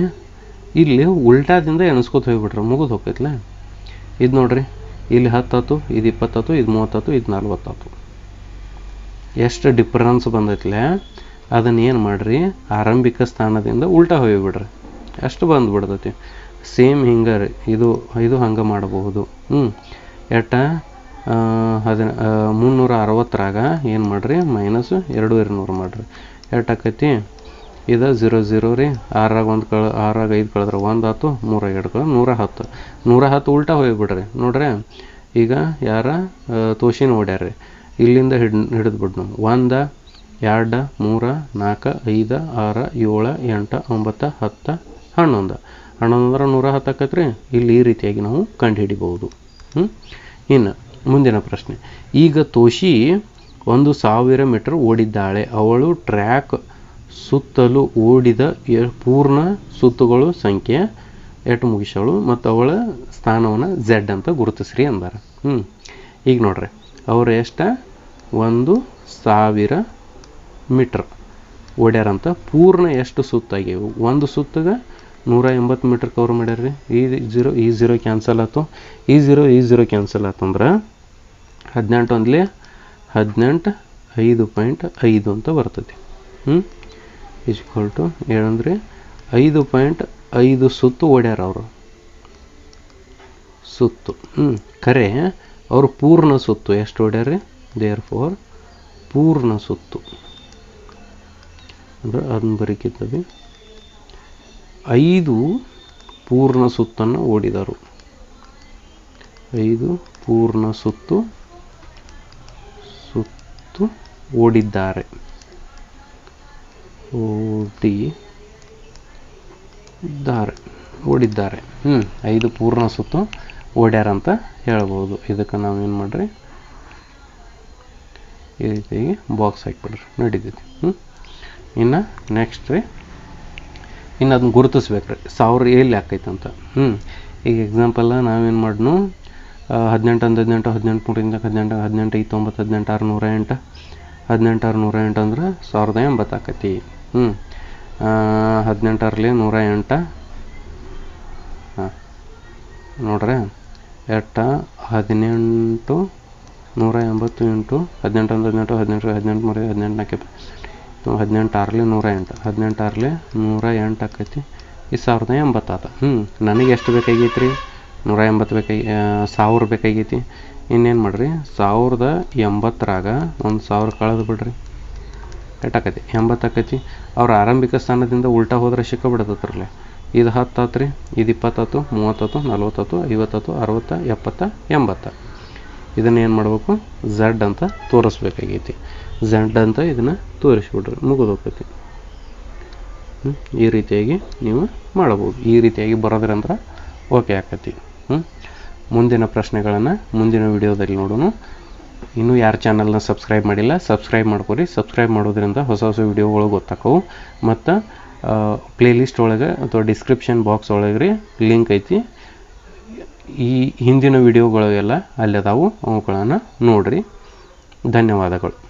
ಇಲ್ಲಿ ಉಲ್ಟಾದಿಂದ ಎಣಿಸ್ಕೊತ ಹೋಗ್ಬಿಟ್ರಿ ಮುಗಿದು ಹೋಗ್ತೈತ್ಲ. ಇದು ನೋಡ್ರಿ, ಇಲ್ಲಿ ಹತ್ತಾತು ಇದು ಇಪ್ಪತ್ತಾತು, ಇದು ಮೂವತ್ತಾತು, ಇದು ನಲ್ವತ್ತಾತು. ಎಷ್ಟು ಡಿಫ್ರೆನ್ಸ್ ಬಂದೈತ್ಲೆ ಅದನ್ನು ಏನು ಮಾಡ್ರಿ? ಆರಂಭಿಕ ಸ್ಥಾನದಿಂದ ಉಲ್ಟಾ ಹೋಗಿಬಿಡ್ರಿ. ಅಷ್ಟು ಬಂದುಬಿಡ್ತೈತಿ. ಸೇಮ್ ಹಿಂಗೆ ರೀ. ಇದು ಇದು ಹಂಗೆ ಮಾಡಬಹುದು. ಹ್ಞೂ ಎಟ್ಟ? ಹದಿನ ಮುನ್ನೂರ ಅರವತ್ತರಾಗ ಏನು ಮಾಡ್ರಿ? ಮೈನಸ್ ಎರಡು ನೂರು ಮಾಡಿರಿ. ಎಟ್ಟಾಕೈತಿ? ಇದು ಝೀರೋ ಝೀರೋ ರೀ. ಆರಾಗ ಒಂದು ಕಳ ಆರಾಗ ಐದು ಕಳೆದ್ರೆ ಒಂದು ಹತ್ತು, ಮೂರ ಎರಡು ಕಳ ನೂರ ಹತ್ತು. ನೂರ ಹತ್ತು ಉಲ್ಟಾ ಹೋಗಿಬಿಡ್ರಿ. ನೋಡ್ರಿ. ಈಗ ಯಾರ? ತೋಷಿನ ಹೊಡ್ಯಾರ್ರಿ ಇಲ್ಲಿಂದ ಹಿಡ್ ಹಿಡಿದು ನಾವು ಒಂದು, ಎರಡು, ಮೂರು ನಾಲ್ಕು ಐದು, ಆರು, ಏಳು, ಎಂಟು, ಒಂಬತ್ತು, ಹತ್ತು, ಹನ್ನೊಂದು. ಹನ್ನೊಂದು ಅಂದ್ರೆ ನೂರ ಹತ್ತು ಆಕತ್ರಿ? ಇಲ್ಲಿ ಈ ರೀತಿಯಾಗಿ ನಾವು ಕಂಡುಹಿಡಿಬಹುದು. ಹ್ಞೂ ಇನ್ನು ಮುಂದಿನ ಪ್ರಶ್ನೆ. ಈಗ ತೋಷಿ ಒಂದು ಸಾವಿರ ಮೀಟರ್ ಓಡಿದ್ದಾಳೆ. ಅವಳು ಟ್ರ್ಯಾಕ್ ಸುತ್ತಲೂ ಓಡಿದ ಪೂರ್ಣ ಸುತ್ತುಗಳು ಸಂಖ್ಯೆ ಎಟ್ಟು ಮುಗಿಸಳು ಮತ್ತು ಅವಳ ಸ್ಥಾನವನ್ನು ಝೆಡ್ ಅಂತ ಗುರುತಿಸ್ರಿ ಅಂದಾರ. ಹ್ಞೂ ಈಗ ನೋಡ್ರಿ. ಅವ್ರು ಎಷ್ಟ? ಒಂದು ಸಾವಿರ ಮೀಟ್ರ್. ಓಡ್ಯಾರಂತ ಪೂರ್ಣ ಎಷ್ಟು ಸುತ್ತಾಗ್ಯವು ಒಂದು ಸುತ್ತಗೆ ನೂರ ಎಂಬತ್ತು ಮೀಟ್ರ್ ಕವರ್ ಮಾಡ್ಯಾರ್ರಿ. ಈ ಜೀರೋ ಈ ಜೀರೋ ಕ್ಯಾನ್ಸಲ್ ಆಯ್ತು ಈ ಜೀರೋ ಈ ಝೀರೋ ಕ್ಯಾನ್ಸಲ್ ಆತಂದ್ರೆ ಹದಿನೆಂಟು ಒಂದ್ಲಿ ಹದಿನೆಂಟು, ಐದು ಪಾಯಿಂಟ್ ಐದು ಅಂತ ಬರ್ತದೆ ಹ್ಞೂ ಇಸ್ಕ್ವಲ್ ಟು ಏನಂದ್ರೆ ಐದು ಪಾಯಿಂಟ್ ಐದು ಸುತ್ತು ಓಡ್ಯಾರ ಅವರು. ಸುತ್ತು. ಹ್ಞೂ ಖರೆ ಅವರು ಪೂರ್ಣ ಸುತ್ತು ಎಷ್ಟು ಓಡ್ಯಾರ್ರಿ ದೇರ್ ಫೋರ್ ಪೂರ್ಣ ಸುತ್ತು. ಅಂದ್ರೆ ಅದನ್ನು ಬರೀಕಿದ್ದೀವಿ ಐದು ಪೂರ್ಣ ಸುತ್ತನ್ನು ಓಡಿದರು. ಐದು ಪೂರ್ಣ ಸುತ್ತು ಸುತ್ತು ಓಡಿದ್ದಾರೆ. ಓಡಿದ್ದಾರೆ. ಓಡಿದ್ದಾರೆ. ಹ್ಞೂ ಐದು ಪೂರ್ಣ ಸುತ್ತು ಓಡ್ಯಾರ ಅಂತ ಹೇಳ್ಬೋದು. ಇದಕ್ಕೆ ನಾವೇನು ಮಾಡ್ರಿ? ಈ ರೀತಿಯಾಗಿ ಬಾಕ್ಸ್ ಹಾಕಿಬಿಡ್ರಿ. ನಡೀತೈತಿ. ಹ್ಞೂ ಇನ್ನು ನೆಕ್ಸ್ಟ್ ರೀ. ಇನ್ನು ಅದನ್ನ ಗುರುತಿಸ್ಬೇಕು ರೀ ಸಾವಿರ ಎಲ್ಲಿ ಆಕೈತೆ ಅಂತ. ಹ್ಞೂ ಈಗ ಎಕ್ಸಾಂಪಲ್ ನಾವೇನು ಮಾಡ್ನು? ಹದಿನೆಂಟು ಒಂದು ಹದಿನೆಂಟು ಹದಿನೆಂಟು ಮೂರಿಂದ ಹದಿನೆಂಟು ಹದಿನೆಂಟು ಐದು ತೊಂಬತ್ತು ಹದಿನೆಂಟು ಆರು ನೂರ ಎಂಟು. ಹದಿನೆಂಟು ಆರು ನೂರ ಎಂಟು ಅಂದ್ರೆ ಸಾವಿರದ ಎಂಬತ್ತು ಆಕೈತಿ ಹ್ಞೂ ಹದಿನೆಂಟರಲ್ಲಿ ನೂರ ಎಂಟು. ಹಾಂ ನೋಡ್ರಿ? ಎಟ್ಟ ಹದಿನೆಂಟು, ನೂರ ಎಂಬತ್ತು ಇಂಟು ಹದಿನೆಂಟು ಒಂದು ಹದಿನೆಂಟು ಹದಿನೆಂಟು ಹದಿನೆಂಟು ಮೂರು ಹದಿನೆಂಟು ನಾಲ್ಕು ಹದಿನೆಂಟು ಆರಲಿ ನೂರ ಎಂಟು, ಹದಿನೆಂಟು ಆರಲಿ ನೂರ ಎಂಟು ಆಕೈತಿ. ಈ ಸಾವಿರದ ಎಂಬತ್ತಾದ ಆತ ಹ್ಞೂ ನನಗೆ ಎಷ್ಟು ಬೇಕಾಗೈತಿ ರೀ ನೂರ ಎಂಬತ್ತು ಬೇಕಾಗಿ ಸಾವಿರ ಬೇಕಾಗೈತಿ. ಇನ್ನೇನು ಮಾಡಿರಿ? ಸಾವಿರದ ಎಂಬತ್ತರಾಗ ಒಂದು ಸಾವಿರ ಕಳೆದು ಬಿಡ್ರಿ. ಎಟ್ಟಾಕೈತಿ ಎಂಬತ್ತು ಆಕೈತಿ. ಅವ್ರ ಆರಂಭಿಕ ಸ್ಥಾನದಿಂದ ಉಲ್ಟಾ ಹೋದ್ರೆ ಸಿಕ್ಕಾಬಿಡತ್ತತ್ರಲ್ಲ ಇದು ಹತ್ತು ಆತು ರೀ, ಇದು ಇಪ್ಪತ್ತಾತು ಮೂವತ್ತಾತು ನಲ್ವತ್ತಾತು ಐವತ್ತಾತು ಅರವತ್ತು, ಎಪ್ಪತ್ತ, ಎಂಬತ್ತು. ಇದನ್ನು ಏನು ಮಾಡಬೇಕು? ಝಡ್ ಅಂತ ತೋರಿಸ್ಬೇಕಾಗೈತಿ. ಝಡ್ ಅಂತ ಇದನ್ನು ತೋರಿಸ್ಬಿಡ್ರಿ ಮುಗಿದೋಗ್ತೈತಿ? ಈ ರೀತಿಯಾಗಿ ನೀವು ಮಾಡಬಹುದು. ಈ ರೀತಿಯಾಗಿ ಬರೋದ್ರಂದ್ರೆ ಓಕೆ ಆಕತಿ. ಮುಂದಿನ ಪ್ರಶ್ನೆಗಳನ್ನು ಮುಂದಿನ ವಿಡಿಯೋದಲ್ಲಿ ನೋಡೋಣ. ಇನ್ನೂ ಯಾರು ಚಾನಲ್ನ ಸಬ್ಸ್ಕ್ರೈಬ್ ಮಾಡಿಲ್ಲ ಸಬ್ಸ್ಕ್ರೈಬ್ ಮಾಡ್ಕೊರಿ. ಸಬ್ಸ್ಕ್ರೈಬ್ ಮಾಡೋದ್ರಿಂದ ಹೊಸ ಹೊಸ ವಿಡಿಯೋಗಳು ಗೊತ್ತಾಕವು. ಮತ್ತು ಪ್ಲೇಲಿಸ್ಟ್ ಒಳಗೆ ಅಥವಾ ಡಿಸ್ಕ್ರಿಪ್ಷನ್ ಬಾಕ್ಸ್ ಒಳಗೆ ರೀ ಲಿಂಕ್ ಐತಿ. ಈ ಹಿಂದಿನ ವಿಡಿಯೋಗಳೆಲ್ಲ ಅಲ್ಲಿ ಅದಾವು, ಅವುಗಳನ್ನು ನೋಡ್ರಿ. ಧನ್ಯವಾದಗಳು.